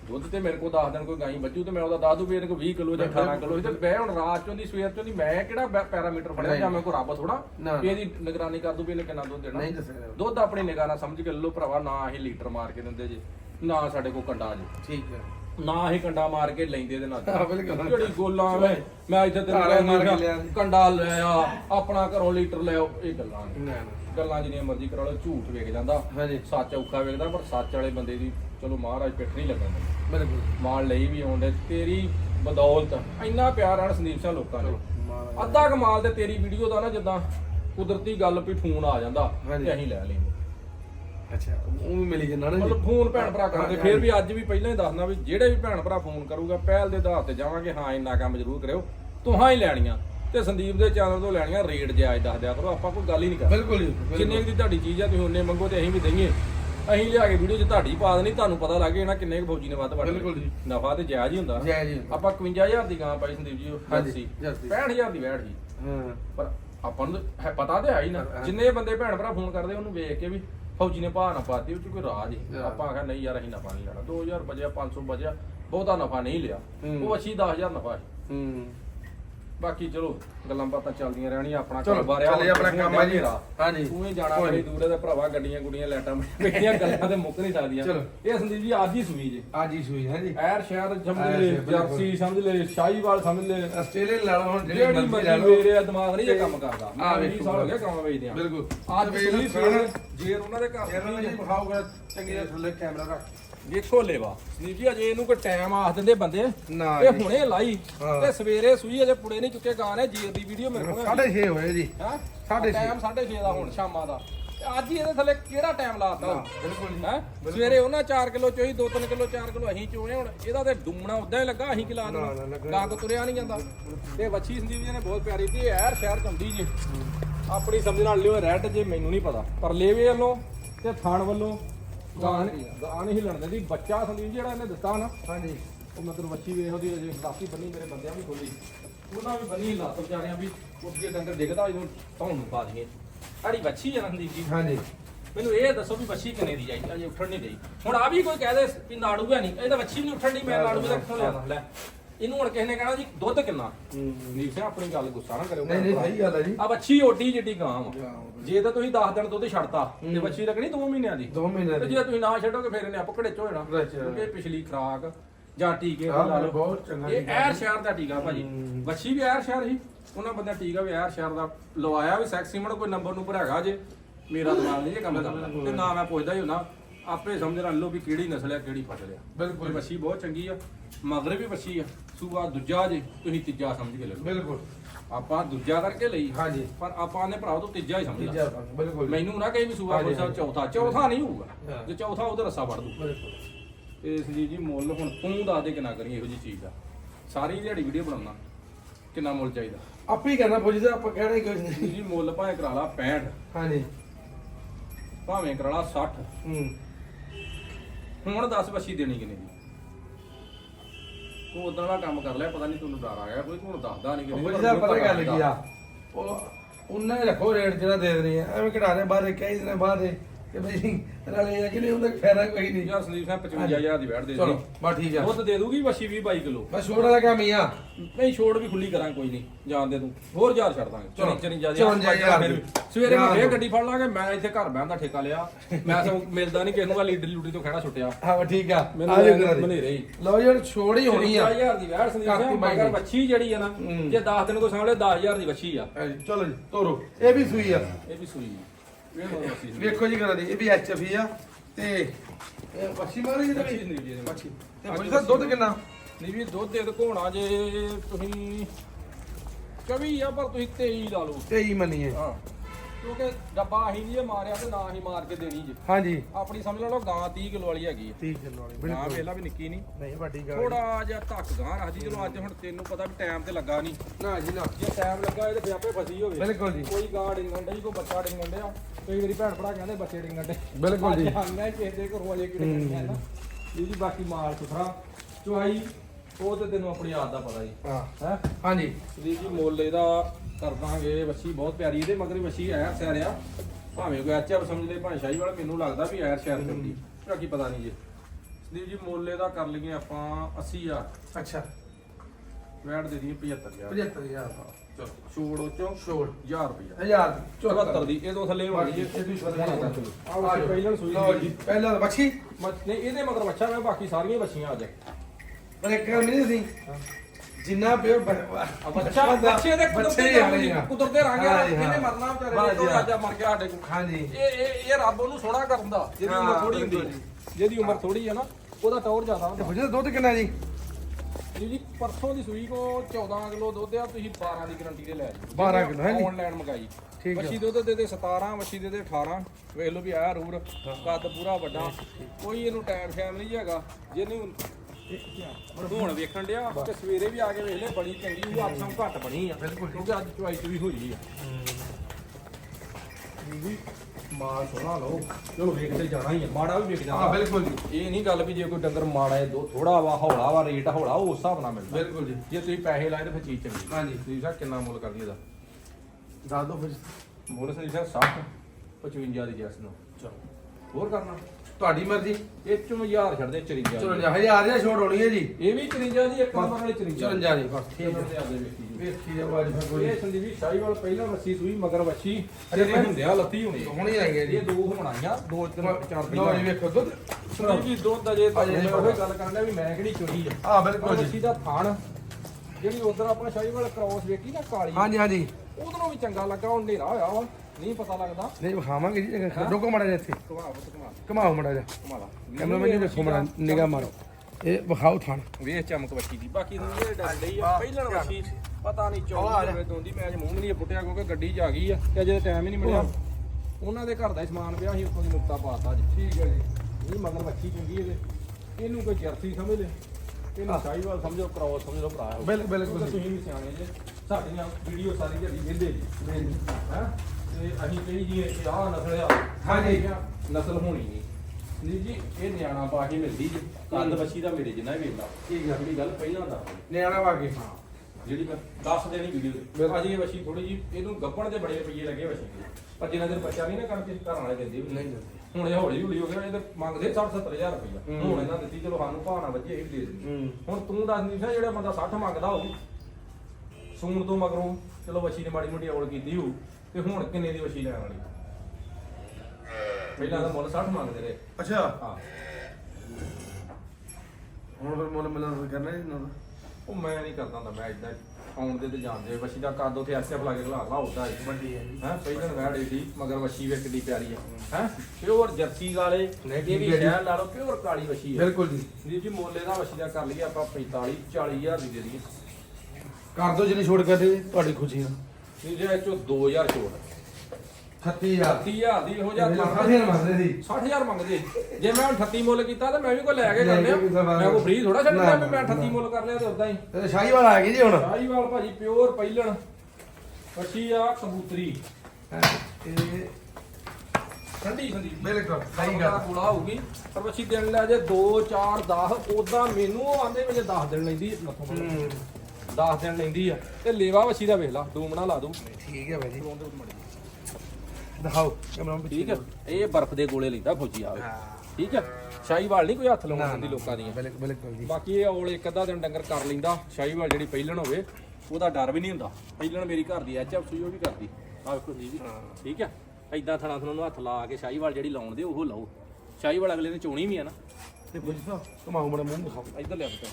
ਦੁੱਧ ਤੇ ਮੇਰੇ ਕੋਲ 10 ਦਿਨ ਕੋਈ ਗਾਈ ਬੱਜੂ ਤੇ ਮੈਂ ਉਹਦਾ ਦੱਸ ਦੂੰ ਵੀ ਇਹਦੇ ਕੋਲ 20 ਕਿਲੋ ਜਾਂ 18 ਕਿਲੋ। ਤੇ ਬਹਿ ਹੁਣ ਰਾਤ ਚੋਂ ਦੀ ਸਵੇਰ ਚੋਂ ਦੀ ਮੈਂ ਕਿਹੜਾ ਬੈ- ਪੈਰਾਮੀਟਰ ਫੜਿਆ ਜਾਂ ਮੈਂ ਕੋਈ ਰੱਬ ਥੋੜਾ। ਵੀ ਇਹਦੀ ਨਿਗਰਾਨੀ ਕਰ ਦੂੰ ਵੀ ਇਹਨੇ ਕਿੰਨਾ ਦੁੱਧ ਦੇਣਾ। ਨਹੀਂ ਦੱਸਿਆ ਦੁੱਧ ਆਪਣੀ ਨਿਗਾਹ ਨਾਲ ਸਮਝ ਕੇ ਲੈ ਲਓ ਭਰਾਵਾ ਨਾ ਅਸੀਂ ਲੀਟਰ ਮਾਰ ਕੇ ਦਿੰਦੇ ਜੇ ਨਾ ਸਾਡੇ ਕੋਲ ਕੰਡਾ ਜੇ। ਠੀਕ ਹੈ ਨਾ ਅਸੀਂ ਕੰਡਾ ਮਾਰ ਕੇ ਲੈਂਦੇ ਦੇ ਨਾਲ। ਹਾਂ। ਜਿਹੜੀ ਗੋਲਾਂ ਵੇ ਮੈਂ ਇੱਥੇ ਤੈਨੂੰ ਮਾਰ। ਕੰਡਾ ਲੈ ਆ ਆਪਣਾ ਘਰੋਂ ਲੀਟਰ ਲੈ ਆਓ ਇਹ ਗੱਲਾਂ ਨੇ। ਨਾ ਨਾ। ਗੱਲਾਂ ਜਿੰਨੀਆਂ ਮਰਜ਼ੀ ਕਰਾ ਲਓ ਝੂਠ ਵੇਖ ਜਾਂਦਾ। ਹਾਂਜੀ। ਸੱਚ ਔਖਾ ਵੇਖਦਾ ਪਰ ਸੱਚ ਵਾਲੇ ਬੰਦੇ ਦੀ ਚਲੋ ਮਹਾਰਾਜ ਪਿੱਠ ਨਹੀਂ ਲੱਗਣ ਦਿੰਦਾ। ਬਿਲਕੁਲ। ਮਾਲ ਲਈ ਵੀ ਆਉਂਦੇ ਤੇਰੀ ਬਦੌਲਤ ਇੰਨਾ ਪਿਆਰ ਆਣ ਸੰਦੀਪ ਸਿੰਘ ਲੋਕਾਂ ਨੇ ਅੱਧਾ ਕਮਾਲ ਤੇ ਤੇਰੀ ਵੀਡੀਓ ਦਾ ਨਾ ਜਿੱਦਾਂ ਕੁਦਰਤੀ ਗੱਲ ਵੀ ਫੋਨ ਆ ਜਾਂਦਾ। ਤੇ ਅਸੀਂ ਲੈ ਲੈਂਦੇ ਅੱਛਾ ਉਹ ਵੀ ਮਿਲੀ ਜਾਂਦਾ ਨਾ ਮਤਲਬ ਫੋਨ ਭੈਣ ਭਰਾ ਕਰਦੇ ਫਿਰ ਵੀ ਅੱਜ ਵੀ ਪਹਿਲਾਂ ਹੀ ਦੱਸਣਾ ਵੀ ਜਿਹੜੇ ਵੀ ਭੈਣ ਭਰਾ ਫੋਨ ਕਰੂਗਾ ਪਹਿਲ ਦੇ ਆਧਾਰ ਤੇ ਜਾਵਾਂਗੇ ਹਾਂ ਇੰਨਾ ਕੰਮ ਜ਼ਰੂਰ ਕਰਿਓ। ਤੁਹਾਂ ਹੀ ਲੈਣੀਆਂ। ਤੇ ਸੰਦੀਪ ਦੇ ਚੈਨਲ ਤੋਂ ਲੈਣੀਆਂ ਰੇਟ ਜਾਇਜ਼ ਦੱਸ ਦਿਆ ਕਰੋ ਆਪਾਂ ਕੋਈ ਗੱਲ ਹੀ ਨਹੀਂ ਕਰਦੇ। ਬਿਲਕੁਲ ਜੀ। ਜਿੰਨੇ ਦੀ ਤੁਹਾਡੀ ਚੀਜ਼ ਆ ਤੁਸੀਂ ਉਹਨੇ ਮੰਗੋ ਤੇ ਅਸੀਂ ਵੀ ਦਈਏ। ਅਸੀਂ ਲਿਆ ਕੇ ਵੀਡੀਓ 'ਚ ਤੁਹਾਡੀ ਪਾ ਦੇਣੀ ਤੁਹਾਨੂੰ ਪਤਾ ਲੱਗ ਜਾਣਾ ਕਿੰਨੇ ਕੁ ਫੌਜੀ ਨੇ ਵੱਧ ਵੱਧ ਬਿਲਕੁਲ ਜੀ। ਨਫਾ ਤੇ ਜਾਇਜ਼ ਹੀ ਹੁੰਦਾ। ਜੈ ਜੀ ਆਪਾਂ 51000 ਦੀ ਗਾਂ ਪਾਈ ਸੰਦੀਪ ਜੀ ਹਾਂਜੀ, ਜਰਸੀ। ਜਰਸੀ। 65000 ਦੀ ਵੈਟ ਸੀ ਹਾਂ। ਪਰ ਆਪਾਂ ਨੂੰ ਤਾਂ ਹੈ ਪਤਾ ਤੇ ਹੈ ਹੀ ਨਾ। ਹਾਂ। ਜਿੰਨੇ ਬੰਦੇ ਭੈਣ ਭਰਾ ਫੋਨ ਕਰਦੇ ਉਹਨੂੰ ਵੇਖ ਕੇ ਵੀ ਫੌਜੀ ਨੇ ਭਾਅ ਨਾ ਪਾਤੀ ਉਹ ਚ ਕੋਈ ਰਾਜ ਹੀ ਹਾਂ। ਆਪਾਂ ਆਖਿਆ ਨਹੀਂ ਯਾਰ ਅਸੀਂ ਨਫਾ ਨਹੀਂ ਲੈਣਾ। 2000 ਬਚਿਆ 500 ਬਚਿਆ ਬਹੁਤਾ ਨਫਾ ਨਹੀਂ ਲਿਆ। ਹੂੰ। ਉਹ ਅੱਛੀ 10000 ਨਫਾ ਸੀ। ਹੂੰ। ਬਾਕੀ ਚਲੋ ਗੱਲਾਂ ਬਾਤਾਂ ਚੱਲਦੀਆਂ ਰਹਿਣੀਆਂ ਆਪਣਾ ਚਲੋ, ਘਰ ਬਾਰਿਆ ਚੱਲੇ ਆਪਣਾ ਕੰਮ ਆ ਜੀ। ਹਾਂਜੀ। ਤੂੰ ਹੀ ਜਾਣਾ ਕੋਈ ਬੜੀ। ਦੂਰ ਹੈ ਤੇ ਭਰਾਵਾ ਗੱਡੀਆਂ ਗੁੱਡੀਆਂ ਲੈਟਾਂ ਬੈਠੀਆਂ ਗੱਲਾਂ ਤੇ ਮੁੱਕ ਨਹੀਂ ਸਕਦੀਆਂ ਚਲੋ। ਇਹ ਸੰਦੀਪ ਜੀ ਅੱਜ ਹੀ ਸੁਣੀ ਜੇ ਅੱਜ ਹੀ ਸੂਈ ਹੈ ਜੀ ਐਰ ਸ਼ਹਿਰ ਸਮਝ ਐਰ ਲੈ ਸ਼ਹਿਰ, ਬਿਲਕੁਲ। ਜਰਸੀ ਸਮਝ ਲੈ ਸ਼ਾਹੀਵਾਲ ਸਮਝ ਲੈ ਆਸਟ੍ਰੇਲੀਅਨ ਲੈ ਲਓ ਹੁਣ ਜਿਹੜੀ ਜਿਹੜੀ ਮਰਜ਼ੀ ਲੈ ਮਰਜ਼ੀ ਲਓ ਮੇਰੇ ਦਿਮਾਗ ਨਹੀਂ ਇਹ ਕੰਮ ਕਰਦਾ ਆਹ ਮੈਂ 20 ਵੇਖੋ। ਸਾਲ ਹੋ ਗਿਆ ਕੰਮ ਵੇਚਦੇ ਆ ਬਿਲਕੁਲ ਅੱਜ ਲਓ ਸਵੇਰੇ ਜੇ ਉਹਨਾਂ ਦੇ ਘਰ ਇਹਨਾਂ ਨੇ ਚੰਗੀ ਜਿਹਾ ਥੱਲੇ ਕੈਮਰਾ ਰੱਖ ਵੇਖੋ ਲੈਵਾ ਸੰਦੀਪ ਜੀ ਅਜੇ ਇਹਨੂੰ ਕੋਈ ਟਾਈਮ ਆਖ ਦਿੰਦੇ ਬੰਦੇ। ਨਾ ਤੇ ਜੀ। ਹੁਣੇ ਲਾਈ। ਹਾਂ। ਤੇ ਸਵੇਰੇ ਸੂਈ ਅਜੇ ਪੁੜੇ ਨਹੀਂ ਚੁੱਕੇ ਗਾਂ ਨੇ ਜੀਰ ਦੀ ਵੀਡੀਓ ਮੇਰੇ ਕੋਲ ਸਾਢੇ 6 ਹੋਏ ਜੀ। ਹੈ? ਸਾਢੇ ਛੇ। ਟਾਈਮ 6:30 ਦਾ ਹੁਣ ਸ਼ਾਮਾਂ ਦਾ। ਤੇ ਅੱਜ ਹੀ ਇਹਦੇ ਥੱਲੇ ਕਿਹੜਾ ਟਾਈਮ ਲਾਤਾ? ਬਿਲਕੁਲ ਜੀ। ਹੈ? ਸਵੇਰੇ ਉਹਨਾਂ 4 ਕਿਲੋ ਚੋਈ 2-3 ਕਿਲੋ 4 ਕਿਲੋ ਅਸੀਂ ਚੋਏ ਹੁਣ। ਇਹਦਾ ਤੇ ਡੁੰਮਣਾ ਉਦਾਂ ਹੀ ਲੱਗਾ ਅਸੀਂ ਕਿਲਾ ਨਾ, ਨਾ, ਦੇਣਾ ਲੱਗਣਾ। ਡੰਗ ਤੁਰਿਆ ਨਹੀਂ ਜਾਂਦਾ। ਤੇ ਵੱਛੀ ਸੰਦੀਪ ਜੀ ਨੇ ਬਹੁਤ ਪਿਆਰੀ ਤੇ ਯਾਰ ਸ਼ਹਿਰ ਚੰਦੀ ਜੀ। ਆਪਣੀ ਸਮਝ ਨਾਲ ਲਿਓ ਰੈਡ ਜੇ ਮੈਨੂੰ ਨਹੀਂ ਪਤਾ। ਪਰ ਲੇਵੇ ਵੱਲੋਂ ਤੇ ਥਾਣ ਵੱਲੋਂ ਗਾਣ ਗਾਣ ਹੀ ਲੜਦੇ ਦੀ ਬੱਚਾ ਸੰਦੀਪ ਜੀ ਜਿਹੜਾ ਇਹਨੇ ਦਿੱਤਾ ਨਾ ਹਾਂਜੀ। ਉਹ ਮਤਲਬ ਵੱਛੀ ਵੇਖ ਉਹਦੀ ਅਜੇ ਰਾਤੀ ਬੰਨੀ ਮੇਰੇ ਬੰਦਿਆਂ ਵੀ ਖੋਲੀ। ਉਹਨਾਂ ਵੀ ਬੰਨੀ ਲੱਤ ਵਿਚਾਰਿਆਂ ਵੀ ਉੱਥੇ ਡੰਗਰ ਡਿੱਗਦਾ ਜਦੋਂ ਤੁਹਾਨੂੰ ਪਾ ਦਈਏ। ਆੜੀ ਵੱਛੀ ਆ ਨਾ ਸੰਦੀਪ ਜੀ। ਹਾਂਜੀ। ਮੈਨੂੰ ਇਹ ਦੱਸੋ ਵੀ ਵੱਛੀ ਕਿੰਨੇ ਦੀ ਜਾਈ ਅਜੇ ਉੱਠਣ ਨਹੀਂ ਗਈ ਹੁਣ ਆ ਵੀ ਕੋਈ ਕਹਿ ਦੇ ਵੀ ਨਾੜੂ ਹੈ ਨਹੀਂ ਇਹ ਤਾਂ ਵੱਛੀ ਵੀ ਨਹੀਂ ਉੱਠਣ ਦੀ ਮੈਂ ਨਾੜੂ ਦਾ ਕਿੱਥੋਂ ਲੈ। ਇਹਨੂੰ ਹੁਣ ਕਿਸੇ ਨੇ ਕਹਿਣਾ ਜੀ ਦੁੱਧ ਕਿੰਨਾ? ਨੀਕ ਸਿੰਘ ਆਪਣੀ ਗੱਲ ਗੁੱਸਾ ਨਾ ਕਰਿਓ। ਨਹੀਂ ਨਹੀਂ ਸਹੀ ਗੱਲ ਹੈ ਜੀ। ਆ ਵੱਛੀ ਓਡੀ ਜਿੱਡੀ ਗਾਂ ਵਾ। ਜੇ ਤਾਂ ਤੁਸੀਂ 10 ਦਿਨ ਦੁੱਧ ਛੱਡਤਾ ਤੇ ਵੱਛੀ ਲੱਗਣੀ 2 ਮਹੀਨਿਆਂ ਦੀ? 2 ਮਹੀਨੇ ਤੇ ਦੀ। ਜੇ ਤੁਸੀਂ ਨਾ ਛੱਡੋਗੇ ਫਿਰ ਇਹਨੇ ਆਪਕੜੇ ਚ ਹੋ ਜਾਣਾ ਅੱਛਾ। ਕਿਉਂਕਿ ਪਿਛਲੀ ਖਰਾਕ ਜਾਂ ਟੀਕੇ ਹਾਂ, ਲਾ ਲਓ। ਬਹੁਤ ਚੰਗਾ ਇਹ ਟੀਕਾ ਐਰ ਸ਼ਹਿਰ ਦਾ ਟੀਕਾ ਭਾਜੀ। ਵੱਛੀ ਵੀ ਐਰ ਸ਼ਹਿਰ ਸੀ। ਉਹਨਾਂ ਬੰਦਾ ਟੀਕਾ ਵੀ ਐਰ ਸ਼ਹਿਰ ਦਾ ਲਵਾਇਆ ਵੀ ਸੈਕਸੀਮਨ ਕੋਈ ਨੰਬਰ ਨੂੰ ਹੈਗਾ ਜੇ। ਮੇਰਾ ਦਿਮਾਗ ਨਹੀਂ ਇਹ ਕੰਮ ਕਰਦਾ। ਤੇ ਨਾ ਮੈਂ ਪੁੱਛਦਾ ਹੀ ਹੁੰਦਾ। ਆਪੇ ਸਮਝ ਰਾਂ ਲਓ ਵੀ ਕਿਹੜੀ ਨਸਲ ਹੈ ਕਿਹੜੀ ਫਸਲ ਆ। ਬਿਲਕੁਲ। ਇਹ ਵੱਛੀ ਬਹੁਤ ਚੰਗੀ ਆ ਮਗਰ ਵੀ ਵੱਛੀ ਆ। ਸੂਆ ਦੂਜਾ ਜੇ ਤੁਸੀਂ ਤੀਜਾ ਸਮਝ ਕੇ ਲੈ ਲਓ। ਬਿਲਕੁਲ। ਆਪਾਂ ਦੂਜਾ ਕਰਕੇ ਲਈ ਹਾਂਜੀ। ਪਰ ਆਪਾਂ ਨੇ ਭਰਾਓ ਤੋਂ ਤੀਜਾ ਹੀ ਸਮਝ ਤੀਜਾ ਲਾ ਪੰਜ, ਬਿਲਕੁਲ। ਮੈਨੂੰ ਨਾ ਕਹੀ ਵੀ ਸੂਆ ਹਾਂਜੀ, ਕੋਈ ਸਾਹਿਬ ਚੌਥਾ ਚੌਥਾ ਨਹੀਂ ਹੋਊਗਾ। ਹਾਂ। ਜੇ ਚੌਥਾ ਉਹਦੇ ਰੱਸਾ ਵੜ ਦੂ ਬਿਲਕੁਲ। ਤੇ ਸੰਜੀਤ ਜੀ ਮੁੱਲ ਹੁਣ ਤੂੰ ਦੱਸ ਦੇ ਕਿੰਨਾ ਕਰੀ ਇਹੋ ਜੀ ਚੀਜ਼ ਦਾ। ਸਾਰੀ ਦਿਹਾੜੀ ਵੀਡੀਓ ਬਣਾਉਣਾ ਕਿੰਨਾ ਮੁੱਲ ਚਾਹੀਦਾ? ਆਪੇ ਹੀ ਕਰਨਾ ਪੁੱਛਦੇ ਆਪਾਂ ਕਹਿਣਾ ਹੀ ਕੁਝ ਨਹੀਂ। ਜੀ ਮੁੱਲ ਭਾਵੇਂ ਕਰਾ ਲਾ 65 ਹਾਂਜੀ। ਭਾਵੇਂ ਕਰਾਲਾ 60 ਹੂੰ। ਹੁਣ 10 ਬੱਚੀ ਦੇਣੀ ਕਿੰਨੇ ਦੀ? ਤੂੰ ਉਦਾਂ ਦਾ ਕੰਮ ਕਰ ਲਿਆ ਪਤਾ ਨਹੀਂ ਤੈਨੂੰ ਡਰ ਆ ਗਿਆ ਕੋਈ ਤੂੰ ਹੁਣ ਦੱਸਦਾ ਨਹੀਂ ਉਹ ਜਿਹੜਾ ਪਤਾ ਗੱਲ ਕੀ ਆ? ਉਹ ਉਹਨਾਂ ਨੇ ਰੱਖੋ ਰੇਟ ਜਿਹੜਾ ਦੇ ਦੇਣੀ ਆ ਐਵੇਂ ਘਟਾ ਦੇ ਬਾਹਰ ਕਈ ਦਿਨ ਬਾਅਦ ਦੇ। ਕਿ ਬਈ ਰਲੇ ਆ ਕਿ ਨਹੀਂ ਉਹਦਾ ਫਾਇਦਾ ਕੋਈ ਨਹੀਂ। ਯਾਰ ਸੰਦੀਪ ਸਾਹਿਬ 55000 ਦੀ ਬੈਠ ਦੇ ਚਲੋ ਬਸ ਠੀਕ ਆ। ਦੁੱਧ ਦੇ ਦੂਗੀ ਬੱਚੀ 20 22 ਕਿਲੋ। ਬਸ ਛੋੜ ਵਾਲਾ ਕੰਮ ਹੀ ਆ। ਨਹੀਂ ਛੋੜ ਵੀ ਖੁੱਲੀ ਕਰਾਂ ਕੋਈ ਨਹੀਂ। ਜਾਣ ਦੇ ਤੂੰ। ਹੋਰ ਹਜ਼ਾਰ ਛੱਡ ਦਾਂਗੇ। ਚਲੋ, ਚਲੋ, ਦੀ। ਸਵੇਰੇ ਮੈਂ ਫੇਰ। ਗੱਡੀ ਫੜ ਲਾਂਗੇ। ਮੈਂ ਇੱਥੇ ਘਰ ਬਹਿਣ ਦਾ ਠੇਕਾ ਲਿਆ। ਮੈਂ ਸਗੋਂ ਮਿਲਦਾ ਨਹੀਂ ਕਿਸੇ ਨੂੰ ਆ ਲੀਡਰ ਲੂਡੀ ਤੋਂ ਖੜਾ ਛੁੱਟਿਆ ਹਾਂ ਠੀਕ ਆ। ਮੈਨੂੰ ਆ। ਬਨੇਰੇ ਹੀ। ਲਓ ਜੀ ਹੁਣ ਛੋੜ ਹੀ ਹੋਣੀ ਆ। 50000 ਦੀ ਵੈਟ ਸੰਦੀਪ ਸਾਹਿਬ ਮਗਰ। ਬੱਚੀ ਜਿਹੜੀ ਆ ਨਾ। ਜੇ 10 ਦਿਨ ਕੋ ਸਾਹਮਣੇ 10000 ਦੀ ਬੱਚੀ ਆ। ਚਲੋ ਜੀ ਤੋਰੋ। ਇਹ ਵੀ ਸੂਈ ਆ। ਇਹ ਵੀ ਸੂਈ ਸੂਈ। ਵੇਖੋ ਜੀ ਕਰਾ ਦੀ ਇਹ ਵੀ ਐਚਐਫ ਆ ਤੇ ਇਹ ਬੱਚੀ ਮਾਰੀ ਜੀ ਸੰਦੀਪ ਜੀ ਤੇ ਦਾ ਦੁੱਧ ਕਿੰਨਾ? ਨਹੀਂ ਵੀ ਦੁੱਧ ਦੇ ਘੋਣਾ ਜੇ ਤੁਸੀਂ 24 ਆ ਪਰ ਤੁਸੀਂ 23 ਲਾ ਲਓ। 23 ਮੰਨੀਏ। ਹਾਂ। ਕਿਉਂਕਿ ਡੱਬਾ ਅਸੀਂ ਨਹੀਂ ਇਹ ਮਾਰਿਆ ਤੇ ਨਾ ਹੀ ਮਾਰ ਕੇ ਦੇਣੀ ਜੇ। ਹਾਂਜੀ। ਆਪਣੀ ਸਮਝ ਲਓ ਗਾਂ 30 ਕਿਲੋ ਵਾਲੀ ਹੈਗੀ ਆ। 30 ਕਿਲੋ ਵਾਲੀ ਗਾਂ ਬਿਲਕੁਲ। ਵੇਲਾ ਵੀ ਨਿੱਕੀ ਨਹੀਂ। ਨਹੀਂ ਵੱਡੀ ਗੱਲ ਥੋੜਾ ਜਿਹਾ ਧੱਕ ਗਾਂ ਰੱਖਦੀ ਚਲੋ ਅੱਜ ਹੁਣ ਤੈਨੂੰ ਪਤਾ ਵੀ ਟਾਈਮ ਤੇ ਲੱਗਾ ਨਹੀਂ। ਨਾ ਜੀ ਨਾ। ਜੇ ਟਾਈਮ ਲੱਗਾ ਇਹ ਤੇ ਫਿਰ ਆਪੇ ਫਸੀ ਹੋਵੇ। ਬਿਲਕੁਲ ਜੀ। ਕੋਈ ਗਾਂ ਡਿੰਗਣ ਡਈ ਕੋਈ ਬੱਚਾ ਡਿੰਗਣ ਡਿਆ। ਕਈ ਵਾਰੀ ਭੈਣ ਭਰਾ ਕਹਿੰਦੇ ਬੱਚੇ ਡਿੰਗਣ ਡੇ ਬਿਲਕੁਲ ਜੀ। ਆਂਦਾ ਕਿਸੇ ਦੇ ਘਰੋਂ ਅਜੇ ਕਿਹੜੇ ਹੈ। ਨਾ। ਜੀ ਜੀ ਬਾਕੀ ਮਾਲ ਸੁਥਰਾ। ਚੁਆਈ। ਉਹ ਤੇ ਤੈਨੂੰ ਆਪਣੀ ਆਦਤ ਦਾ ਪਤਾ ਜੀ। ਹਾਂ। ਹੈ? ਹਾਂਜੀ। ਜੀ ਜੀ ਮੁੱਲ ਇਹਦਾ ਕਰ ਦਾਂਗੇ ਵੱਛੀ ਬਹੁਤ ਪਿਆਰੀ ਇਹਦੇ ਮਗਰ ਵੱਛੀ ਐਰ ਸੈਰ ਆ। ਭਾਵੇਂ ਕੋਈ ਐਚਐਫ ਸਮਝ ਲੈ ਭਾਵੇਂ ਸ਼ਾਹੀ ਵਾਲਾ ਮੈਨੂੰ ਲੱਗਦਾ ਵੀ ਐਰ ਸ਼ੈਰ ਕਰਦੀ ਬਾਕੀ ਪਤਾ ਨਹੀਂ ਜੀ। ਸੰਦੀਪ ਜੀ ਮੁੱਲ ਇਹਦਾ ਕਰ ਲਈਏ ਆਪਾਂ 80000 ਅੱਛਾ। ਵੈਟ ਦੇ ਦਈਏ 75000 75000 ਚਲੋ ਛੋੜ ਉਹ ਚੋਂ ਛੋੜ। 1000 ਰੁਪਇਆ 1000 74 ਦੀ ਇਹ ਤੋਂ ਥੱਲੇ ਹੋਣੀ ਜੀ। ਇਹ ਵੀ ਆ ਜਾਓ। ਪਹਿਲਾਂ ਸੂਈ ਲਓ ਜੀ ਪਹਿਲਾਂ ਬੱਚੀ ਨਹੀਂ ਇਹਦੇ ਮਗਰ ਬੱਚਾ ਮੈਂ ਬਾਕੀ ਸਾਰੀਆਂ ਬੱਚੀਆਂ ਅੱਜ। ਪਰ ਇੱਕ ਗੱਲ ਨਹੀਂ ਸੀ। ਜਿੰਨਾ ਪਿਓ ਬੱਚਾ ਬੱਚੇ ਦੇ ਕੁਦਰਤੇ ਰੰਗ ਕੁਦਰਤੇ ਰੰਗ ਇਹਨੇ ਮਰਨਾ ਵਿਚਾਰੇ ਨੇ ਤੋਂ ਰਾਜਾ ਮਰ ਗਿਆ ਸਾਡੇ ਕੋਲ। ਹਾਂਜੀ। ਇਹ ਇਹ ਇਹ ਰੱਬ ਉਹਨੂੰ ਸੋਹਣਾ ਕਰਨ ਦਾ ਜਿਹਦੀ ਉਮਰ ਥੋੜੀ ਹੁੰਦੀ ਹੈ। ਜਿਹਦੀ ਉਮਰ ਥੋੜੀ ਹੈ ਨਾ ਉਹਦਾ ਟੌਰ ਜ਼ਿਆਦਾ ਹੁੰਦਾ। ਪੁੱਛਦਾ ਦੁੱਧ ਕਿੰਨਾ ਜੀ? ਜੀ ਜੀ ਪਰਸੋਂ ਦੀ ਸੂਈ ਕੋ 14 ਕਿਲੋ ਦੁੱਧ ਆ ਤੁਸੀਂ 12 ਦੀ ਗਾਰੰਟੀ ਤੇ ਲੈ ਜਾਓ। 12 ਕਿਲੋ, ਹੈਂ ਜੀ? ਆਨਲਾਈਨ ਮੰਗਾਈ। ਠੀਕ ਹੈ। ਮੱਛੀ ਦੁੱਧ ਦੇ ਦੇ 17 ਮੱਛੀ ਦੇ ਦੇ 18 ਵੇਖ ਲਓ ਵੀ ਆਹ ਰੂਰ ਕੱਦ ਪੂਰਾ ਵੱਡਾ। ਕੋਈ ਇਹਨੂੰ ਟਾਈਮ ਸ਼ਾਮ ਨਹੀਂ ਹੈਗਾ। ਜੇ ਨਹੀਂ ਹੁਣ ਵੇਖਣ ਡਿਆ ਤੇ ਸਵੇਰੇ ਵੀ ਆ ਕੇ ਵੇਖ ਲੈ ਬੜੀ ਚੰਗੀ ਉਹ ਅੱਜ ਸਮ ਘੱਟ ਬਣੀ ਆ। ਬਿਲਕੁਲ। ਕਿਉਂਕਿ ਅੱਜ ਚੁਆਈ ਚ ਵੀ ਹੋਈ ਆ। ਜੀ ਮਾਲ ਸੋਹਣਾ ਲਓ। ਚਲੋ ਵੇਖਦੇ ਜਾਣਾ ਹੀ ਆ ਮਾੜਾ ਵੀ ਵੇਖ ਹਾਂ ਜਾਣਾ ਬਿਲਕੁਲ ਜੀ। ਇਹ ਨਹੀਂ ਗੱਲ ਵੀ ਜੇ ਕੋਈ ਡੰਗਰ ਮਾੜਾ ਹੈ ਦੋ ਥੋੜਾ ਵਾ ਹੌਲਾ ਵਾ ਰੇਟ ਹੌਲਾ ਉਹ ਉਸ ਹਿਸਾਬ ਨਾਲ ਮਿਲਦਾ। ਬਿਲਕੁਲ ਜੀ। ਜੇ ਤੁਸੀਂ ਪੈਸੇ ਲਾਏ ਤਾਂ ਫਿਰ ਚੀਜ਼ ਚੰਗੀ। ਹਾਂਜੀ ਤੁਸੀਂ ਕਿੰਨਾ ਮੁੱਲ ਕਰਦੀ ਇਹਦਾ? ਦੱਸ ਦੋ ਫਿਰ। ਮੁੱਲ 60 55 ਦੀ ਜੈਸ ਨੂੰ। ਚਲੋ। ਹੋਰ ਕਰਨਾ? ਤੁਹਾਡੀ ਮਰਜ਼ੀ। ਇਹ ਚੋਂ 1000 ਛੱਡਦੇ 54 ਚਲੋ ਦੀ। ਜੀ ਹਜ਼ਾਰ ਦੀ ਛੋੜ ਹੋਣੀ ਹੈ ਜੀ। ਇਹ ਵੀ 54 ਦੀ ਇੱਕ ਨੰਬਰ ਵਾਲੀ 54 54 ਜੀ ਬਸ ਠੀਕ ਹੈ। ਵੇਖੀ ਜਾਓ ਅੱਜ ਫਿਰ ਕੋਈ। ਇਹ ਸੰਦੀਪ ਜੀ ਸ਼ਾਹੀਵਾਲ ਪਹਿਲਾਂ ਵੱਛੀ ਸੂਈ ਮਗਰ ਵੱਛੀ। ਅਜੇ ਹੁੰਦਿਆ ਲੱਤੀ ਹੋਣੀ ਹੁਣੀ ਆਈ ਹੈ ਜੀ। ਇਹ ਦੋ ਹੋਣਾਈਆਂ ਦੋ ਤਿੰਨ ਚਾਰ ਲਓ ਪਹਿਲਾਂ। ਜੀ ਵੇਖੋ ਦੁੱਧ। ਸੰਦੀਪ ਜੀ ਦੁੱਧ ਅਜੇ ਨਹੀਂ ਉਹ। ਗੱਲ ਕਰਨ ਵੀ ਮੈਂ ਕਿਹੜੀ ਚੋਰੀ ਆ। ਹਾਂ ਬਿਲਕੁਲ ਜੀ। ਦਾ ਥਾਣ ਜਿਹੜੀ ਉਧਰ ਆਪਾਂ ਸ਼ਾਹੀਵਾਲ ਕ੍ਰੋਸ ਵੇਖੀ ਨਾ ਕਾਲੀ। ਹਾਂਜੀ ਹਾਂਜੀ। ਉਧਰੋਂ ਵੀ ਚੰਗਾ ਲੱਗਾ ਹੁਣ ਹਨੇਰਾ ਹੋਇਆ ਵਾ। ਨਹੀਂ ਪਤਾ ਲੱਗਦਾ। ਨਹੀਂ ਵਿਖਾਵਾਂਗੇ ਜੀ ਰੁਕੋ ਮੜਾ ਜਾ ਇੱਥੇ। ਘੁਮਾ ਪੁੱਤ ਘੁਮਾ ਘਮਾਓ ਮੜਾ ਜਾ ਘੁਮਾ ਲਾ। ਕੈਮਰਾਮੈਨ ਜੀ ਵੇਖੋ ਮੜਾ ਨਿਗਾਹ ਮਾਰੋ। ਇਹ ਵਿਖਾਓ ਥਾਣ। ਵੇਖ ਚਮਕ ਬੱਚੀ ਦੀ ਬਾਕੀ ਨੂੰ ਇਹ ਡੰਡੀ ਆ ਪਹਿਲਣ ਬੱਚੀ ਪਤਾ ਨਹੀਂ ਚੌਲ ਜਾ। ਹੋਵੇ ਦੋਂਦੀ ਮੈਂ ਅੱਜ ਮੂੰਹ ਨਹੀਂ ਪੁੱਟਿਆ ਕਿਉਂਕਿ ਗੱਡੀ 'ਚ ਆ ਗਈ ਆ ਤੇ ਅਜੇ ਟਾਈਮ ਹੀ ਨਹੀਂ ਮਿਲਿਆ। ਉਹਨਾਂ ਦੇ ਘਰ ਦਾ ਸਮਾਨ ਪਿਆ ਸੀ ਉੱਥੋਂ ਦੀ ਨੁਕਤਾ ਪਾਤਾ ਅੱਜ। ਠੀਕ ਹੈ ਜੀ। ਇਹ ਮਗਰ ਬੱਚੀ ਚੰਗੀ ਇਹਦੇ। ਇਹਨੂੰ ਕੋਈ ਜਰਸੀ ਸਮਝ ਲੈ। ਇਹਨੂੰ ਸਾਈਵਾਲ ਸਮਝੋ ਕ੍ਰੋਸ ਸਮਝੋ ਭਰਾ ਬਿਲ- ਬਿਲਕੁਲ ਜੀ। ਤੁਸੀਂ ਵੀ ਸਿਆਣੇ ਜੇ। ਸਾਡੀਆਂ ਵੀਡੀਓ ਸਾਰੀ ਜਿਹੜੀ ਵੇਂਦੇ ਜੀ। ਹਾਂ? ਤੇ ਅਸੀਂ ਕਹੀ ਜੀ ਇਹ ਆਹ ਨਸਲ ਆ। ਹਾਂਜੀ। ਨਸਲ ਹੋਣੀ ਨਹੀਂ। ਨਹੀਂ ਜੀ ਇਹ ਨਿਆਣਾ ਪਾ ਕੇ ਮਿਲਦੀ ਜੀ। ਕੰਦ ਬੱਚੀ ਦਾ ਮੇਰੇ ਜਿੰਨਾ ਹੀ ਵੇਖਦਾ ਠੀਕ ਹੈ ਜਿਹੜੀ ਗੱਲ ਪਹਿਲਾਂ ਦਾ ਨਿਆਣਾ ਵਾਗੇ ਹਾਂ। ਜਿਹੜੀ ਮੈਂ ਦੱਸ ਦੇਣੀ ਵੀਡੀਓ ਤੇ। ਬਿਲਕੁਲ। ਅਜੇ ਇਹ ਬੱਚੀ ਥੋੜੀ ਜੀ ਇਹਨੂੰ ਗੱਪਣ ਦੇ ਬੜੇ ਰੁਪਏ ਲੱਗੇ ਬੱਚੀ ਦੇ। ਪਰ ਜਿੰਨਾ ਦਿਨ ਬੱਚਾ ਨਹੀਂ ਨਾ ਕਰਕੇ ਘਰ ਵਾਲੇ ਦਿੰਦੇ ਵੀ ਨਹੀਂ। ਦਿੰਦੇ। ਹੁਣ ਇਹ ਹੌਲੀ ਹੌਲੀ ਹੋ ਗਿਆ ਇਹ ਤਾਂ ਮੰਗਦੇ 60 70000 ਰੁਪਏ ਹੂੰ। ਹੁਣ ਇਹਨਾਂ ਦਿੱਤੀ ਚਲੋ ਸਾਨੂੰ ਭਾਣਾ ਵੱਜੇ ਇਹ ਵੀ ਦੇ ਦਿੰਦੇ। ਹੂੰ। ਹੁਣ ਤੂੰ ਦੱਸ ਨਹੀਂ ਜਿਹੜਾ ਬੰਦਾ 60 ਮੰਗਦਾ ਹੋਊ ਸੂਣ ਤੋਂ ਮਗਰੋਂ ਚਲੋ ਬੱਚੀ ਨੇ ਮਾੜੀ ਮੋਟੀ ਔਲ ਕੀਤੀ ਹੋਊ। ਤੇ ਹੁਣ ਕਿੰਨੇ ਦੀ ਬੱਚੀ ਲੈਣ ਵਾਲੀ? ਪਹਿਲਾਂ ਤਾਂ ਮੁੱਲ 60 ਮੰਗਦੇ ਰਹੇ। ਅੱਛਾ। ਹਾਂ। ਹੁਣ ਫਿਰ ਮੁੱਲ ਮਿਲਣ ਕਰਨਾ ਇਹਨਾਂ ਦਾ। ਉਹ ਮੈਂ ਨਹੀਂ ਕਰਦਾ ਹੁੰਦਾ ਮੈਂ ਇਦਾਂ ਆਉਣ ਦੇ ਤੇ ਜਾਂਦੇ ਬੱਚੀ ਦਾ ਕੱਦ ਉਥੇ ਐਸਐਫ ਲਾ ਕੇ ਲਾ ਲਾ ਉਦਾਂ ਹੀ ਵੱਡੀ ਹੈ ਜੀ। ਹੈ ਪਹਿਲਾਂ ਵੈੜ ਏਡੀ ਮਗਰ ਵੱਛੀ ਵੇ ਕਿੱਡੀ ਪਿਆਰੀ ਹੈ ਹੈ ਪਿਓਰ ਜਰਸੀ ਵਾਲੇ ਇਹ ਵੀ। ਸ਼ਹਿਰ ਲਾ ਲਓ ਪਿਓਰ ਕਾਲੀ ਵੱਛੀ ਹੈ ਬਿਲਕੁਲ ਜੀ। ਜੀ ਜੀ ਮੋਲੇ ਦਾ ਵੱਛੀ ਦਾ ਕਰ ਲਈਏ ਆਪਾਂ 45 40000 ਦੀ ਦੇ ਦਈਏ। ਕਰ ਦੋ ਜਿਹੜੀ ਛੋੜ ਕਰਦੇ ਤੁਹਾਡੀ ਖੁਸ਼ੀ ਨਾਲ ਜੀ ਜੇ ਚੋਂ 2000 ਛੋੜ 36000 30000 ਦੀ ਇਹ ਮੰਗ- ਖਾਸੀਆਂ ਮੰਗਦੇ ਸੀ। 60000 ਮੰਗਦੇ। ਜੇ ਮੈਂ ਹੁਣ 38 ਮੁੱਲ ਕੀਤਾ ਤਾਂ ਮੈਂ ਵੀ ਕੋਈ ਲੈ ਕੇ ਕੇ ਸਵਾਲ- ਮੈਂ ਕੋਈ ਫ੍ਰੀ ਥੋੜਾ ਛੱਡਣਾ ਵੀ ਮੈਂ ਨਾ, 38 ਮੁੱਲ ਕਰ ਲਿਆ ਤੇ ਉਦਾਂ ਹੀ। ਤੇ ਸ਼ਾਹੀਵਾਲ ਆ ਗਈ ਜੀ ਹੁਣ। ਸ਼ਾਹੀਵਾਲ ਭਾਜੀ ਪਿਓਰ ਪਹਿਲਣ। ਵੱਛੀ ਆ ਕਬੂਤਰੀ। ਹੈਂ, ਇਹ ਠੰਡੀ ਸੰਦੀਪ ਬਿਲਕੁਲ ਸਹੀ ਗੱਲ ਪੂਰਾ ਹੋਊਗੀ। ਪਰ ਬੱਚੀ ਦਿਨ ਲੈ ਜੇ 2 4 10 ਉਦਾਂ ਮੈਨੂੰ ਆਂਦੇ ਵਿੱਚ 10 ਦਿਨ ਲੈਂਦੀ ਹੂੰ। 10 ਦਿਨ ਲੈਂਦੀ ਆ। ਤੇ ਲੇਵਾ ਵੱਛੀ ਦਾ ਵੇਖ ਲਾ ਡੂਮਣਾ ਲਾ ਦੂੰ। ਠੀਕ ਹੈ ਭਾਈ ਜੀ ਦਿਖਾਓ ਕੈਮਰਾ ਵਿੱਚ ਠੀਕ ਹੈ ਇਹ ਬਰਫ਼ ਦੇ ਗੋਲੇ ਲੈਂਦਾ ਫੌਜੀ ਆਵੇ। ਠੀਕ ਹੈ ਸ਼ਾਹੀਵਾਲ ਨਹੀਂ ਕੋਈ ਹੱਥ ਲਾਉਣ ਨਾ, ਦਿੰਦੀ ਨਾ। ਲੋਕਾਂ ਦੀਆਂ। ਬਿਲਕੁਲ ਬਿਲਕੁਲ ਜੀ। ਬਾਕੀ ਇਹ ਔਲ ਇੱਕ ਅੱਧਾ ਦਿਨ ਡੰਗਰ ਕਰ ਲੈਂਦਾ। ਸ਼ਾਹੀਵਾਲ ਜਿਹੜੀ ਪਹਿਲਣ ਹੋਵੇ ਉਹਦਾ ਡਰ ਵੀ ਨਹੀਂ ਹੁੰਦਾ। ਪਹਿਲਣ ਮੇਰੀ ਘਰ ਦੀ ਐਚ ਐਫ ਸੂਈ ਉਹ ਵੀ ਕਰਦੀ। ਆਹ ਵੇਖੋ ਜੀ। ਠੀਕ ਹੈ ਐਦਾਂ ਥਣਾ ਥਣਾ ਨੂੰ ਹੱਥ ਲਾ ਕੇ ਸ਼ਾਹੀਵਾਲ ਜਿਹੜੀ ਲਾਉਣ ਦੇ ਉਹ ਲਾਓ। ਸ਼ਾਹੀਵਾਲ ਅਗਲੇ ਨੇ ਚੋਣੀ ਵੀ ਆ ਨਾ। ਤੇ ਸੋ ਕਮਾਉ ਮੜਾ ਮੂੰਹ ਦਿਖਾਓ। ਇੱਧਰ ਲਿਆ ਬਤਾ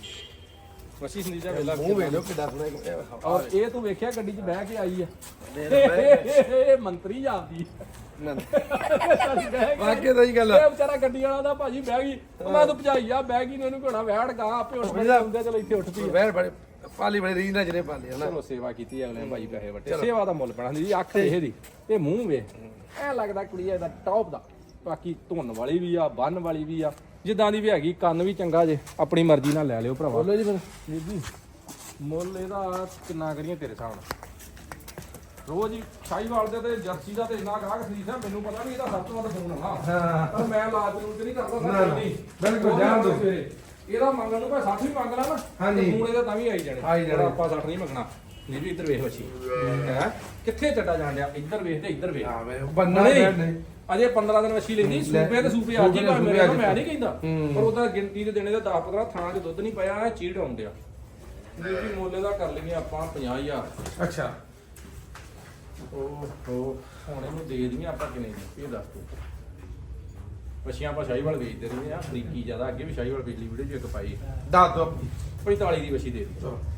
ਵਸੀ ਸੰਦੀਜਾ ਵੇਲਾ ਮੂੰਹ ਵੇਖ ਲਓ ਕਿੱਡਾ ਸੋਹਣਾ ਇਹ ਦਿਖਾਓ ਔਰ ਇਹ ਤੂੰ ਵੇਖਿਆ ਗੱਡੀ 'ਚ ਬਹਿ ਕੇ ਆਈ ਆ? ਦੇਖ ਲਓ, ਬਹਿ ਇਹ ਮੰਤਰੀ ਜਾਂਦੀ ਨਾ। ਵਾਕਿਆ ਵਾਕਿਆ ਤਾਂ ਹੀ ਗੱਲ ਆ। ਇਹ ਵਿਚਾਰਾ ਗੱਡੀ ਵਾਲਾ ਦਾ ਭਾਜੀ ਬਹਿ ਗਈ। ਮੈਂ ਤਾਂ ਭਜਾਈ ਆ ਬਹਿ ਗਈ ਨੇ ਇਹਨੂੰ ਘਣਾ ਵਹਿੜ ਗਾ ਆਪੇ ਉੱਠ ਪੈਂਦਾ ਹੁੰਦੇ ਚਲ ਇੱਥੇ ਉੱਠ ਪਈ ਬੈਠ ਬੜੇ ਪਾਲੀ ਬੜੇ ਰੀਝ ਨਾਲ ਜਿਹੜੇ ਪਾਲੇ ਹਨਾ ਚਲੋ ਸੇਵਾ ਕੀਤੀ ਅਗਲੇ ਨੇ ਭਾਈ ਪੈਸੇ ਵਟੇ। ਸੇਵਾ ਦਾ ਮੁੱਲ ਪੈਣਾ ਜੀ ਅੱਖ ਇਹ ਦੀ ਤੇ ਮੂੰਹ ਵੇ। ਐ ਲੱਗਦਾ ਕੁੜੀ ਇਹਦਾ ਟੌਪ ਦਾ। ਬਾਕੀ ਧੁੰਨ ਵਾਲੀ ਵੀ ਆ ਬੰਨ ਵਾਲੀ ਵੀ ਆ। ਜਿੱਦਾਂ ਦੀ ਵੀ ਹੈਗੀ ਕੰਨ ਵੀ ਚੰਗਾ ਜੇ ਆਪਣੀ ਮਰਜ਼ੀ ਨਾਲ ਲੈ ਲਿਓ ਭਰਾਵਾ। ਬੋਲੋ ਜੀ ਫਿਰ ਵੀਰ ਜੀ ਮੁੱਲ ਇਹਦਾ ਕਿੰਨਾ ਕਰੀਏ ਤੇਰੇ ਹਿਸਾਬ ਨਾਲ? ਰੋਜ਼ ਹੀ ਸ਼ਾਹੀਵਾਲ ਦੇ ਤੇ ਜਰਸੀ ਦਾ ਤੇ ਇੰਨਾ ਗਾਹਕ ਖਰੀਦ ਹੈ ਮੈਨੂੰ ਪਤਾ ਨਹੀਂ ਇਹਦਾ ਸਭ ਤੋਂ ਵੱਧ ਫੋਨ ਆਉਣਾ। ਹਾਂ। ਪਰ ਮੈਂ ਲਾਜ ਨੂੰ ਤੇ ਨਹੀਂ ਕਰਦਾ ਨਾ। ਜਲਦੀ। ਬਿਲਕੁਲ, ਜਾਣ। ਸਵੇਰੇ। ਇਹਦਾ ਮੰਗਣ ਨੂੰ ਭਾਵੇਂ 60 ਵੀ ਮੰਗ ਲਾ ਨਾ ਹਾਂਜੀ। ਫੋਨ ਇਹਦਾ ਤਾਂ ਵੀ ਆਈ ਜਾਣੇ। ਆਪਾਂ 60 ਨਹੀਂ ਮੰਗਣਾ। ਵੀ ਇੱਧਰ ਵੇਖ ਵਛੀ ਹੈ? ਕਿੱਥੇ ਚੱਟਾ ਜਾਣ ਡਿਆ? ਇੱਧਰ ਵੇਖ ਤੇ ਇੱਧਰ ਵੇਖ। ਹਾਂ ਵੇ ਬੰਨਾ ਨਹੀਂ ਨਹੀਂ ਅਜੇ 15 ਦਿਨ ਵਛੀ ਲੈਂਦੀ ਲੈ, ਸੂਪੇ ਤੇ ਸੂਪੇ ਅੱਜ ਹੀ ਸੂਪੇ ਭਾਵੇਂ ਸੂਪੇ ਮੇਰੇ ਨਾਲ ਮੈਂ ਨਹੀਂ ਕਹਿੰਦਾ। ਹੂੰ। ਪਰ ਉਹਦਾ ਗਿਣਤੀ ਦੇ ਦਿਨੇ ਦਾ 10 15 ਥਾਂ 'ਚ ਦੁੱਧ ਨਹੀਂ ਪਿਆ ਇਹ ਚੀੜ ਆਉਂਦਿਆ ਜੀ ਵੀ ਮੁੱਲ ਦਾ ਕਰ ਲਈਏ ਆਪਾਂ 50000 ਅੱਛਾ। ਓਹ ਹੋ ਹੁਣ ਇਹਨੂੰ ਦੇ ਦਈਏ ਆਪਾਂ ਕਿੰਨੇ ਦੀ ਇਹ ਦੱਸ ਤੂੰ। ਵਛੀਆਂ ਆਪਾਂ ਸ਼ਾਹੀਵਾਲ ਵੇਚਦੇ ਰਹੇ ਆ ਫਰੀਕੀ ਜ਼ਿਆਦਾ ਅੱਗੇ ਵੀ ਸ਼ਾਹੀਵਾਲ ਪਿਛਲੀ ਵੀਡੀਓ 'ਚ ਇੱਕ ਪਾਈ। ਦੱਸ ਦੋ 45 ਦੀ ਵਛੀ ਦੇ ਦੀ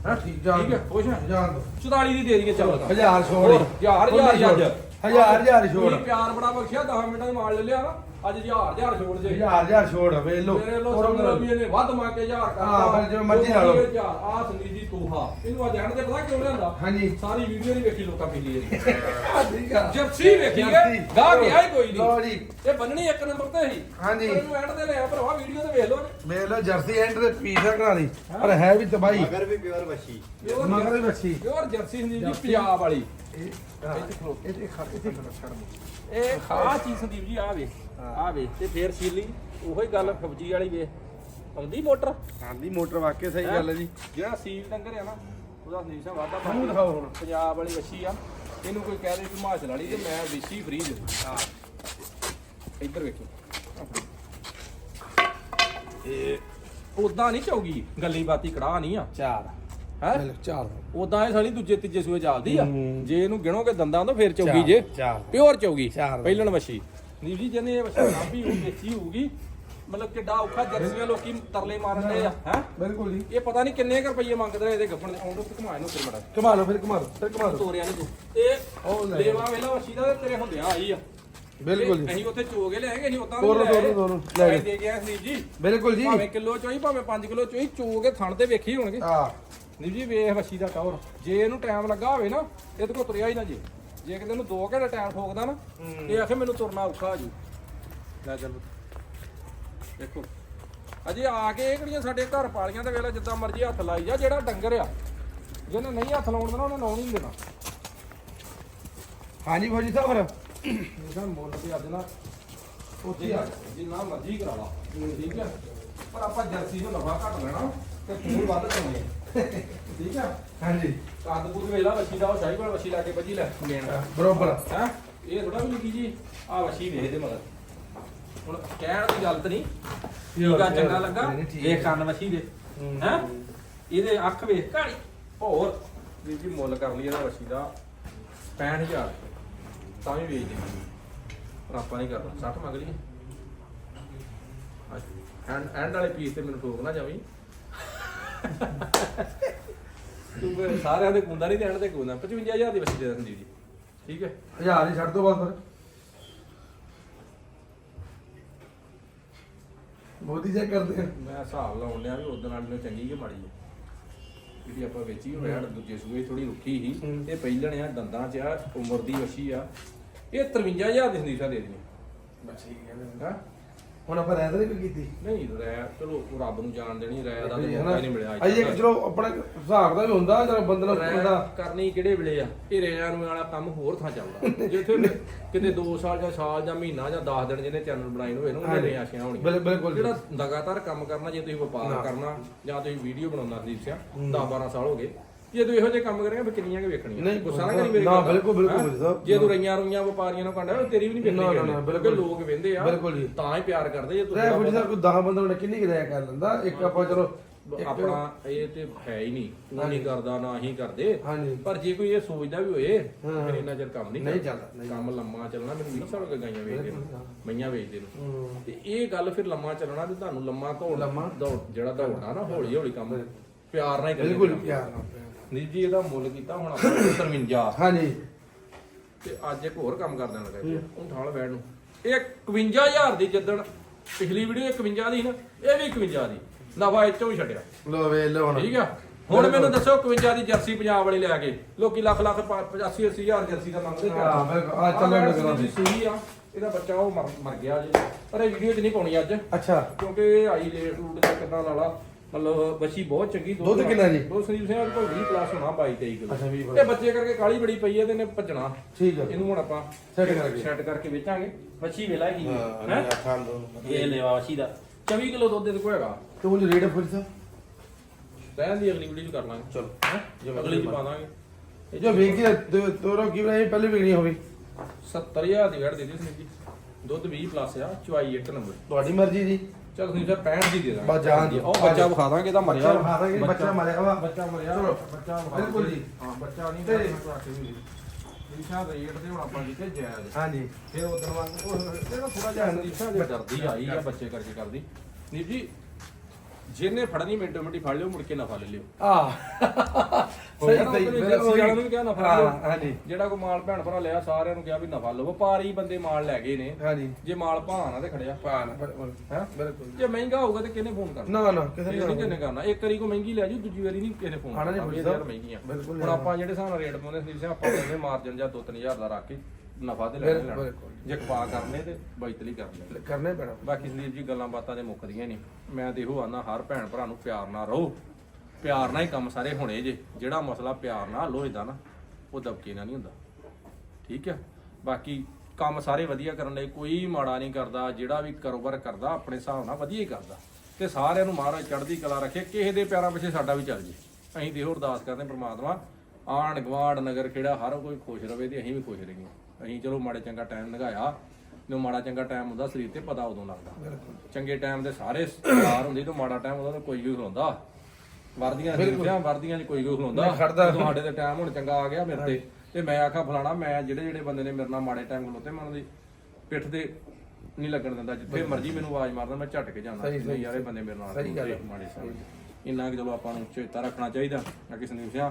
ਹਾਂ? ਠੀਕ ਹੈ, ਖੁਸ਼ ਹੈ? ਜਾਨ ਦੋ 44 ਦੀ ਦੇ ਦਈਏ ਚੱਲ। ਤਾਂ। ਹਜ਼ਾਰ ਛੋੜ। ਹੋਰ, ਹਜ਼ਾਰ ਹਜ਼ਾਰ ਹੀ ਅੱਜ ਹਜ਼ਾਰ ਹਜ਼ਾਰ ਛੋੜ। ਤੁਸੀਂ ਪਿਆਰ ਬੜਾ ਬਖਸ਼ਿਆ 10 ਮਿੰਟਾਂ ਦੇ ਮਾਲ ਲੈ ਲਿਆ ਅੱਜ ਹਜ਼ਾਰ ਹਜ਼ਾਰ ਛੋੜ ਜੇ। ਹਜ਼ਾਰ ਹਜ਼ਾਰ ਛੋੜ ਵੇ ਲੋ ਮੇਰੇ ਲੋ ਸਮਝ ਵੀ ਇਹਨੇ ਵੱਧ ਮੰਗ ਕੇ ਹਜ਼ਾਰ ਕਰਤਾ। ਹਾਂ, ਫਿਰ ਜਿਵੇਂ ਮਰਜ਼ੀ ਲਾ ਲਓ। ਆ ਸੰਦੀਪ ਜੀ ਤੋਹਾ। ਇਹਨੂੰ ਅੱਜ ਐਂਡ ਤੇ ਪਤਾ ਕਿਉਂ ਲਿਆਂਦਾ? ਹਾਂਜੀ। ਸਾਰੀ ਵੀਡੀਓ ਨਹੀਂ ਵੇਖੀ ਲੋਕਾਂ ਪਿਛਲੀ ਇਹਦੀ ਠੀਕ ਆ। ਜਰਸੀ ਵੇਖੀ ਜਰਸੀ। ਗਏ ਗਾਹ ਗਿਆ ਹੀ ਕੋਈ ਲਓ ਨਹੀਂ ਜੀ। ਇਹ ਬੰਨਣੀ ਇੱਕ ਨੰਬਰ ਤੇ ਸੀ। ਹਾਂਜੀ। ਪਰ ਇਹਨੂੰ ਐਂਡ ਤੇ ਲਿਆ ਭਰਾਵਾ ਵੀਡੀਓ ਤੇ ਵੇਖ ਲਓ ਵੇਖ ਲੋ ਜਰਸੀ ਐਂਡ ਦੇ ਪੀਸ ਕਰਾ ਲਈ ਪਰ ਹੈ ਵੀ ਤਬਾਈ ਮਗਰ ਵੀ ਪਿਓਰ ਵੱਛੀ। ਮਗਰ ਵੀ ਬੱਚੀ ਪਿਓਰ ਜਰਸੀ ਸੰਦੀਪ ਜੀ ਪੰਜਾਬ ਵਾਲੀ। ਇਹ ਹਾਂ, ਇਹ ਤੇ ਖੜ ਇਹ ਤੇ ਖੜ ਇਹ ਆ ਚੀਜ਼ ਸੰਦੀਪ ਜੀ ਆ ਵੇ ਆ ਵੇ ਤੇ ਫੇਰ ਸੀਲੀ ਉਹੀ ਗੱਲ ਫੌਜੀ ਵਾਲੀ ਵੇ ਆਉਂਦੀ ਮੋਟਰ? ਆਂਦੀ ਮੋਟਰ ਵਾਕਿਆ ਸਹੀ ਗੱਲ ਹੈ ਜੀ। ਜਿਹੜਾ ਸੀਲ ਡੰਗਰ ਆ ਨਾ ਉਹਦਾ ਸਾਹਿਬ ਵਾਧਾ ਮੂੰਹ ਦਿਖਾਓ ਹੁਣ। ਪੰਜਾਬ ਵਾਲੀ ਵੱਛੀ ਆ। ਇਹਨੂੰ ਕੋਈ ਕਹਿ ਦੇ ਕਿ ਹਿਮਾਚਲ ਵਾਲੀ ਤੇ ਮੈਂ ਵਿਸ਼ੀ ਫਰੀ ਦੇ ਹਾਂ। ਇੱਧਰ ਵੇਖੋ। ਇਹ ਉਦਾਂ ਨਹੀਂ ਚੌਗੀ ਗੱਲੀ ਬਾਤੀ ਕੜਾ ਨਹੀਂ ਆ। ਚਾਰ। ਹੈ? ਚਾਰ। ਉਦਾਂ ਇਹ ਸਾਲੀ ਦੂਜੇ ਤੀਜੇ ਸੂਏ ਚੱਲਦੀ ਆ। ਜੇ ਇਹਨੂੰ ਗਿਣੋਗੇ ਦੰਦਾਂ ਤੋਂ ਫੇਰ ਚੌਗੀ ਜੇ। ਚਾਰ। ਪਿਓਰ ਚੌਗੀ ਚਾਰ। ਪਹਿਲਣ ਵੱਛੀ। ਨੀਵ ਜੀ ਜਿਹਨੇ ਇਹ ਵੱਛੀ ਉਹ ਵੇਚੀ ਹੋਊਗੀ ਮਤਲਬ ਕਿੱਡਾ ਔਖਾ ਜਰਸੀਆਂ ਲੋਕੀ ਤਰਲੇ ਮਾਰਨ ਦੇ ਆ ਹੈ? ਬਿਲਕੁਲ ਜੀ। ਇਹ ਪਤਾ ਨਹੀਂ ਕਿੰਨੇ ਕੁ ਰੁਪਈਏ ਮੰਗਦੇ ਨੇ ਇਹਦੇ ਗੱਪਣ ਦੇ ਆਉਂਦੇ ਤੇ ਘੁਮਾ ਇਹਨੂੰ ਫਿਰ ਮੜਾ। ਕਮਾ ਲਓ ਫਿਰ ਕਮਾ ਲਓ ਫਿਰ ਕਮਾ ਲਓ। ਤੋਰਿਆ ਨਹੀਂ ਤੂੰ। ਉਹ ਲੈ। ਲੇਵਾ ਵੇਲਾ ਵਛੀ ਦਾ ਤੇਰੇ ਹੁੰਦਿਆ ਆਈ ਆ। ਬਿਲਕੁਲ ਜੀ। ਅਸੀਂ ਉੱਥੇ ਚੋਗੇ ਲੈ ਆਏ ਅਸੀਂ ਉਦਾਂ ਤੋਰੋ, ਤੋਰੋ, ਤੋਰੋ, ਲੈ ਲੈ ਗਏ। ਦੇ ਗਿਆ ਸੰਦੀਪ ਜੀ। ਬਿਲਕੁਲ ਜੀ। ਭਾਵੇਂ ਕਿਲੋ ਚੋਈ ਭਾਵੇਂ 5 ਕਿਲੋ ਚੋਈ ਚੋਗੇ ਥਣ ਤੇ ਵੇਖੀ ਹੋਣਗੇ। ਆ ਸੰਦੀਪ ਜੀ ਵੇਖ ਵਛੀ ਦਾ ਟੌਰ। ਜੇ ਇਹਨੂੰ ਟਾਈਮ ਲੱਗਾ ਹੋਵੇ ਨਾ ਇਹਦੇ ਕੋਲ ਤੁਰਿਆ ਹੀ ਨਾ ਜੇ। ਜੇ ਕਿਤੇ ਨੂੰ 2 ਘੰਟੇ ਟਾਈਮ ਠੋਕਦਾ ਨਾ ਇਹ ਆਖੇ ਮੈਨੂੰ ਤੁਰਨਾ ਔਖਾ ਹੋ ਜੂ। ਲੈ ਚੱਲ ਦੇਖੋ ਅਜੇ ਆ ਕੇ ਇਹ ਕਿਹੜੀਆਂ ਸਾਡੇ ਘਰ ਪਾਲੀਆਂ ਦੇ ਵੇਲੇ ਜਿੱਦਾਂ ਮਰਜ਼ੀ ਹੱਥ ਲਾਈ ਜਾ ਜਿਹੜਾ ਡੰਗਰ ਆ ਜਿਹਨੇ ਨਹੀਂ ਹੱਥ ਲਾਉਣ ਦੇਣਾ ਉਹਨੇ ਲਾਉਣ ਹੀ ਨਹੀਂ ਦੇਣਾ। ਹਾਂਜੀ ਫੌਜੀ ਸਾਹਿਬ ਫਿਰ। ਇਹਦਾ ਮੁੱਲ ਤੇ ਅੱਜ ਨਾ ਉੱਥੇ ਜਿੰਨਾ ਆ ਜਿੰਨਾ ਮਰਜ਼ੀ ਕਰਾ ਲਾ ਠੀਕ ਹੈ ਪਰ ਆਪਾਂ ਜਰਸੀ ਨੂੰ ਨਫਾ ਘੱਟ ਲੈਣਾ ਤੇ ਫੂਲ ਵੱਧ ਚਾਉਂਦੇ ਠੀਕ ਹੈ ਹਾਂਜੀ। ਕੱਦ ਕੁੱਦ ਵੇਲਾ ਵੱਛੀ ਦਾ ਉਹ ਸ਼ਾਹੀਵਾਲ ਵੱਛੀ ਲਾ ਕੇ ਬੱਜੀ ਲੈ। ਮੇਨ ਬਰੋਬਰ। ਹੈ? ਇਹ ਥੋੜਾ ਵੀ ਲਿਖੀ ਜੀ। ਆ ਵੱਛੀ ਵੇਖ ਦੇ ਮਗਰ। ਹੁਣ ਕਹਿਣ ਦੀ ਗੱਲ ਤਾਂ ਨਹੀਂ ਠੀਕ ਆ ਚੰਗਾ ਲੱਗਾ। ਨਹੀਂ, ਠੀਕ ਵੇਖ ਕੰਨ ਵੱਛੀ ਦੇ। ਹੂੰ। ਹੈ? ਇਹਦੇ ਅੱਖ ਵੇਖ। ਕਾਲੀ ਹੋਰ। ਵੀ ਜੀ ਮੁੱਲ ਕਰ ਲਈ ਇਹਦਾ ਵੱਛੀ ਦਾ। 65000 ਤਾਂ ਵੀ ਵੇਚ ਦੇਣੀ। ਪਰ ਆਪਾਂ ਨਹੀਂ ਕਰਨਾ। 60 ਮੰਗ ਲਈਏ। ਐਂਡ ਐਂਡ ਵਾਲੇ ਪੀਸ ਤੇ ਮੈਨੂੰ ਠੋਕ ਨਾ ਜਾਵੀਂ। ਤੂੰ ਫਿਰ ਸਾਰਿਆਂ ਦੇ ਕੁੰਦਾ ਨਹੀਂ ਦੇਣ ਤੇ ਕੁੰਦਾ 55000 ਦੀ ਵਸੀ ਦੇ ਦਿੰਦੀ ਜੀ। ਠੀਕ ਹੈ? ਹਜ਼ਾਰ ਹੀ ਛੱਡ ਦੋ ਬਸ ਫਿਰ। ਮੋਦੀ ਚੈੱਕ ਕਰਦੇ ਆ। ਮੈਂ ਹਿਸਾਬ ਲਾਉਣ ਲਿਆ ਵੀ ਉਦੋਂ ਨਾਲ ਨੂੰ ਚੰਗੀ ਕਿ ਮਾੜੀ ਹੈ ਜਿਹੜੀ ਆਪਾਂ ਵੇਚੀ ਐਡ ਦੂਜੇ ਸੂਏ ਥੋੜੀ ਰੁੱਖੀ ਸੀ। ਇਹ ਪਹਿਲਣ ਆ ਦੰਦਾਂ 'ਚ ਆ ਉਮਰ ਦੀ ਵਸੀ ਆ। ਇਹ 53000 ਦੀ ਸੰਦੀਸਾ ਦੇ ਦਿੰਦੀ ਬਸ ਠੀਕ ਹੈ। ਹਾਂ? ਹੁਣ ਆਪਾਂ ਰਹਿ ਨਹੀਂ ਕੋਈ ਕੀਤੀ। ਨਹੀਂ ਰਹਿ ਚਲੋ ਉਹ ਰੱਬ ਨੂੰ ਜਾਣ ਦੇਣੀ ਰਹਿ ਦਾ ਜੀ, ਤੇ ਹਨਾ? ਮੌਕਾ ਹੀ ਨਹੀਂ ਮਿਲਿਆ ਅਜੇ ਇੱਕ ਚਲੋ ਆਪਣਾ ਹਿਸਾਬ ਦਾ ਵੀ ਹੁੰਦਾ ਜਦੋਂ ਬੰਦੇ ਨੂੰ ਰਹਿ ਬੰਦਾ ਕਰਨੀ ਕਿਹੜੇ ਵੇਲੇ ਆ? ਇਹ ਰਹਿਣ ਨੂੰ ਵਾਲਾ ਕੰਮ ਹੋਰ ਥਾਂ ਚੱਲਦਾ। ਜਿੱਥੇ ਕਿਤੇ 2 ਸਾਲ ਜਾਂ ਸਾਲ ਜਾਂ ਮਹੀਨਾ ਜਾਂ 10 ਦਿਨ ਜਿਹਨੇ ਚੈਨਲ ਬਣਾਈ ਨੂੰ ਇਹਨੂੰ ਉਹਨੇ ਆਸ਼ੀਆਂ ਹੋਣੀਆਂ ਬਿਲ- ਬਿਲਕੁਲ। ਜਿਹੜਾ ਲਗਾਤਾਰ ਕੰਮ ਕਰਨਾ ਜੇ ਤੁਸੀਂ ਵਪਾਰ ਕਰਨਾ ਜਾਂ ਤੁਸੀਂ ਵੀਡੀਓ ਬਣਾਉਣਾ ਹਰਦੀਪ ਸਿੰਘ 10 12 ਸਾਲ ਹੋ ਗਏ। ਜੇ ਤੂੰ ਇਹੋ ਜਿਹੇ ਕੰਮ ਕਰੇਗਾ ਫਿਰ ਕਿੰਨੀਆਂ ਕਿ ਵੇਖਣੀਆਂ ਨਹੀਂ, ਗੁੱਸਾ ਨਾ ਕਰੀ ਮੇਰੇ ਨਾ, ਗੱਲ ਦਾ। ਬਿਲਕੁਲ, ਬਿਲਕੁਲ, ਹੈਂ? ਬਿਲਕੁਲ ਸਾਹਿਬ। ਜੇ ਤੂੰ ਰਈਆਂ ਰੁਈਆਂ ਵਪਾਰੀਆਂ ਨੂੰ ਕੰਡਾ ਤੇਰੀ ਵੀ ਨਹੀਂ ਵੇਖਣੀ ਨਾ, ਨਾ, ਕਿਉਂਕਿ ਬਿਲਕੁਲ। ਲੋਕ ਵਹਿੰਦੇ ਆ ਬਿਲਕੁਲ ਜੀ। ਤਾਂ ਹੀ ਪਿਆਰ ਕਰਦੇ ਜੇ ਤੂੰ ਰਹਿ ਥੋੜ੍ਹਾ ਸਾਹਿਬ ਕੋਈ 10 ਬੰਦਾ ਨੇ ਕਿੰਨੀ ਕਿਰਾਇਆ ਕਰ ਲੈਂਦਾ ਇੱਕ ਆਪਾਂ ਚਲੋ ਇੱਕ- ਆਪਣਾ ਇਹ ਤੇ ਹੈ ਹੀ ਨਹੀਂ ਤੂੰ ਨਹੀਂ ਕਰਦਾ ਨਾ ਹੀ ਕਰਦੇ ਹਾਂਜੀ ਪਰ ਜੇ ਕੋਈ ਇਹ ਸੋਚਦਾ ਵੀ ਹੋਏ ਹਾਂ। ਫਿਰ ਇੰਨਾ ਚਿਰ ਕੰਮ ਨਹੀਂ ਨਹੀਂ। ਚੱਲਦਾ, ਨਹੀਂ ਕੰਮ ਲੰਮਾ ਚੱਲਣਾ ਮੈਨੂੰ 20 ਸਾਲ ਗਾਈਆਂ ਵੇਚਦੇ ਨੂੰ ਮਈਆਂ ਵੇਚਦੇ ਨੂੰ। ਤੇ ਇਹ ਗੱਲ ਫਿਰ ਲੰਮਾ ਚੱਲਣਾ ਤੇ ਤੁਹਾਨੂੰ ਲੰਮਾ ਦੌੜ ਲੰਮਾ। ਦੌੜ ਜਿਹੜਾ ਦੌੜਨਾ ਨਾ ਹੌਲੀ ਹੌਲੀ ਕੰਮ ਪਿਆਰ ਨਾਲ ਹੀ ਕਰੀ ਬਿਲਕੁਲ। ਪਿਆਰ ਨਾਲ ਨੀਤ ਜੀ ਇਹਦਾ ਮੁੱਲ ਕੀਤਾ ਹੁਣ ਆਪਾਂ 53 ਹਾਂਜੀ। ਤੇ ਅੱਜ ਇੱਕ ਹੋਰ ਕੰਮ ਕਰ ਦੇਣ ਲੱਗਾ ਜੀ ਉਹ ਠਾਲ ਬੈਠ ਨੂੰ। ਇਹ 51000 ਦੀ ਜਿੱਦਣ ਪਿਛਲੀ ਵੀਡੀਓ 51 ਦੀ ਨਾ ਇਹ ਵੀ 51 ਦੀ। ਨਫਾ ਇੱਚੋਂ ਹੀ ਛੱਡਿਆ। ਲੋ ਵੇ ਲੋ ਹੁਣ। ਠੀਕ ਆ? ਹੁਣ ਮੈਨੂੰ ਦੱਸੋ 51 ਦੀ ਜਰਸੀ ਪੰਜਾਬ ਵਾਲੀ ਲੈ ਕੇ ਲੋਕੀ ਲੱਖ ਲੱਖ 85 80 ਹਜ਼ਾਰ ਜਰਸੀ ਦਾ ਮੰਗਦੇ। ਆ ਆਹ ਲੱਗਣਾ ਜੀ ਸੂਈ ਆ ਇਹਦਾ ਬੱਚਾ ਉਹ ਮਰ ਮਰ ਗਿਆ ਜੀ। ਪਰ ਇਹ ਵੀਡੀਓ 'ਚ ਨਹੀਂ ਪਾਉਣੀ ਅੱਜ। ਅੱਛਾ। ਕਿਉਂਕਿ ਆਈ ਲੇਟ ਰੂਟ ਦਾ ਕਿੰਨਾ ਲਾਲਾ ਮਤਲਬ ਬੱਚੀ ਬਹੁਤ ਚੰਗੀ ਦੁੱਧ ਕਿੰਨਾ ਜੀ? ਦੁੱਧ ਸੰਦੀਪ ਸਿੰਘ ਕੋਲ 20 ਪਲੱਸ ਹੋਣਾ 22 23 ਕਿਲੋ। ਅੱਛਾ, 20 ਇਹ ਬੱਚੇ ਕਰਕੇ ਕਾਲੀ ਬੜੀ ਪਈ ਹੈ ਤੇ ਇਹਨੇ ਭੱਜਣਾ। ਠੀਕ ਆ। ਇਹਨੂੰ ਹੁਣ ਆਪਾਂ Set ਕਰਕੇ। ਸੈੱਟ ਕਰਕੇ ਵੇਚਾਂਗੇ। ਬੱਚੀ ਵੇਲਾ ਕੀ ਹਾਂ ਹੈ। ਨਹੀਂ ਖਾਂ ਦੋ। ਇਹ ਲੈਵਾ ਬੱਚੀ ਦਾ। 24 ਕਿਲੋ ਦੁੱਧ ਦੇ ਕੋਲ ਹੈਗਾ। ਤੇ ਉਹ ਰੇਟ ਫੁੱਜੀ ਸਾਹਿਬ ਰਹਿਣ ਦੀ ਅਗਲੀ ਵੀਡੀਓ 'ਚ ਕਰ ਲਾਂਗੇ। ਚਲੋ। ਹੈਂ? ਅਗਲੀ 'ਚ ਪਾ ਦਾਂਗੇ। ਜੋ ਵੇਖ ਕੇ ਤੋਰੋ ਕੀ ਬਣਾਈ ਪਹਿਲੇ ਵਿਕਣੀ ਹੋਵੇ। 70000 ਦੀ ਵੜ ਦੇ ਦੇ ਸੰਦੀਪ ਜੀ। ਦੁੱਧ 20 ਪਲੱਸ ਆ ਚੁਆਈ ਇੱਕ ਨੰਬਰ। ਤੁਹਾਡੀ ਮਰਜ਼ੀ ਜੀ। ਚਲ ਤੁਸੀਂ ਸਰ 65 ਦੀ ਦੇ ਦਾਂਗੇ ਬਸ ਦਿਓ। ਉਹ ਬੱਚਾ ਵਿਖਾ ਦਾਂਗੇ ਇਹਦਾ ਮਰਿਆ ਬੱਚਾ ਮਰਿਆ ਵਾ। ਬੱਚਾ ਮਰਿਆ ਚਲੋ। ਬੱਚਾ ਵਿਖਾ ਬਿਲਕੁਲ। ਜੀ। ਹਾਂ ਬੱਚਾ ਨਹੀਂ ਤੇ- ਤੇ ਇਨਸ਼ਾ ਰੇਟ ਦੇ ਹੁਣ ਆਪਾਂ ਜਿੱਤੇ ਜਾਇਜ਼ ਹਾਂਜੀ ਫਿਰ ਉਦੋਂ ਵਾਂਗ ਉਹ ਇਹਦਾ ਥੋੜਾ ਜਿਹਾ ਅਨਦੀਸ਼ਾ ਜਿਹਾ ਡਰਦੀ ਆਈ ਆ ਬੱਚੇ ਕਰਕੇ ਕਰਦੀ ਨੀਪ ਜੀ ਜਿਹਨੇ ਫੜਨੀ ਮਿੰਟੋ ਮਿੰਟੀ ਫੜ ਲਿਓ ਮੁੜ ਕੇ ਨਾ ਫੜ ਲਿਓ। ਆ ਸਹੀ ਸਹੀ ਵਾਲਿਆਂ ਨੂੰ ਵੀ ਕਿਹਾ ਨਫਾ ਹਾਂ, ਲਿਓ। ਹਾਂਜੀ। ਜਿਹੜਾ ਕੋ ਮਾਲ ਭੈਣ ਭਰਾ ਲਿਆ ਸਾਰਿਆਂ ਨੂੰ ਕਿਹਾ ਵੀ ਨਫਾ ਲਓ ਵਪਾਰੀ ਬੰਦੇ ਮਾਲ ਲੈ ਗਏ ਨੇ। ਹਾਂਜੀ। ਜੇ ਮਾਲ ਭਾਣਾ ਤੇ ਖੜਿਆ। ਪਾਣ ਬਿਲਕੁਲ। ਹੈ? ਬਿਲਕੁਲ। ਜੇ ਮਹਿੰਗਾ ਹੋਊਗਾ ਤੇ ਕਿਹਨੇ ਫੋਨ ਕਰਨਾ? ਨਾ ਨਾ ਕਿਸੇ ਇਹ ਨਹੀਂ ਕਿਹਨੇ ਕਰਨਾ। ਇੱਕ ਵਾਰੀ ਕੋ ਮਹਿੰਗੀ ਲੈ ਜੂ ਦੂਜੀ ਵਾਰੀ ਨਹੀਂ ਕਿਹਨੇ ਫੋਨ ਕਰਨਾ। ਵੀ ਬਿਲਕੁਲ ਹੁਣ ਆਪਾਂ ਜਿਹੜੇ ਨਾਲ ਰੇਟ ਪਾਉਂਦੇ ਸੀ ਆਪਾਂ ਕਹਿੰਦੇ ਮਾਰਜਨ ਜਾਂ 2-3000 ਦਾ ਰੱਖ ਕੇ। ਨਫਾ ਤੇ ਲੈਣਾ ਬਿਲਕੁਲ। ਜੇ ਕਪਾ ਕਰਨੇ ਤੇ ਬੈਤਲੀ ਕਰਨੇ। ਕਰਨੇ ਪੈਣਾ। ਬਾਕੀ ਸੰਦੀਪ ਜੀ ਗੱਲਾਂ ਬਾਤਾਂ ਦੇ ਮੁੱਕਦੀਆਂ ਨਹੀਂ। ਮੈਂ ਤੇ ਇਹੋ ਆਨਾ ਹਰ ਭੈਣ ਭਰਾ ਨੂੰ ਪਿਆਰ ਨਾਲ ਰਹੋ। ਪਿਆਰ ਨਾਲ ਹੀ ਕੰਮ ਸਾਰੇ ਹੋਣੇ ਜੇ। ਜਿਹੜਾ ਮਸਲਾ ਪਿਆਰ ਨਾਲ ਹੋ ਜਾਂਦਾ ਨਾ ਉਹ ਦਬਕੇ ਨਾਲ ਨਹੀਂ ਹੁੰਦਾ। ਠੀਕ ਹੈ ਬਾਕੀ ਕੰਮ ਸਾਰੇ ਵਧੀਆ ਕਰਨ ਲਈ ਕੋਈ ਮਾੜਾ ਨਹੀਂ ਕਰਦਾ। ਜਿਹੜਾ ਵੀ ਕਾਰੋਬਾਰ ਕਰਦਾ ਆਪਣੇ ਹਿਸਾਬ ਨਾਲ ਵਧੀਆ ਹੀ ਕਰਦਾ। ਤੇ ਸਾਰਿਆਂ ਨੂੰ ਮਹਾਰਾਜ ਚੜ੍ਹਦੀ ਕਲਾ ਰੱਖੇ। ਕਿਸੇ ਦੇ ਪਿਆਰਾਂ ਪਿੱਛੇ ਸਾਡਾ ਵੀ ਚੱਲ ਜੇ। ਅਸੀਂ ਤੇ ਇਹੋ ਅਰਦਾਸ ਕਰਦੇ ਹਾਂ ਪ੍ਰਮਾਤਮਾ ਆਂਢ ਗੁਆਂਢ ਨਗਰ ਖੇੜਾ ਹਰ ਕੋਈ ਖੁਸ਼ ਰਵੇ ਤੇ ਅਸੀਂ ਵੀ ਖੁਸ਼ ਰਹੀਏ। ਅਸੀਂ ਚਲੋ ਮਾੜੇ ਚੰਗਾ ਟਾਈਮ ਲੰਘਾਇਆ ਜਦੋਂ ਮਾੜਾ ਚੰਗਾ ਟਾਈਮ ਹੁੰਦਾ ਸਰੀਰ ਤੇ ਪਤਾ ਉਦੋਂ ਲੱਗਦਾ। ਚੰਗੇ ਟਾਈਮ ਦੇ ਸਾਰੇ ਸਟਾਰ ਹੁੰਦੇ ਤੇ ਮਾੜਾ ਟਾਈਮ ਉਹਦਾ ਕੋਈ ਵੀ ਖਲੋਂਦਾ। ਵਰਦੀਆਂ ਜਿਹੜੀਆਂ ਵਰਦੀਆਂ 'ਚ ਕੋਈ ਕੋਈ ਖਲੋਂਦਾ। ਜਦੋਂ ਸਾਡੇ ਤੇ ਟਾਈਮ ਹੁਣ ਚੰਗਾ ਆ ਗਿਆ ਮੇਰੇ ਤੇ ਤੇ ਮੈਂ ਆਖਾਂ ਫਲਾਣਾ ਮੈਂ ਜਿਹੜੇ ਜਿਹੜੇ ਬੰਦੇ ਨੇ ਮੇਰੇ ਨਾਲ ਮਾੜੇ ਟਾਈਮ ਖਲੋਤੇ ਮੈਂ ਉਹਨਾਂ ਦੀ ਪਿੱਠ ਤੇ ਨਹੀਂ ਲੱਗਣ ਦਿੰਦਾ। ਜਿੱਥੇ ਮਰਜ਼ੀ ਮੈਨੂੰ ਆਵਾਜ਼ ਮਾਰਦਾ ਮੈਂ ਝਟ ਕੇ ਜਾਂਦਾ। ਸਹੀ, ਨਹੀਂ ਯਾਰ ਇਹ ਬੰਦੇ ਮੇਰੇ ਨਾਲ ਸਹੀ ਗੱਲ ਮਾੜੇ ਸਮਝ ਇੰਨਾ ਕਿ ਚਲੋ ਆਪਾਂ ਨੂੰ ਚੇਤਾ ਰੱਖਣਾ ਚਾਹੀਦਾ। ਕਿ ਸੰਦੀਪ ਸਿੰਘ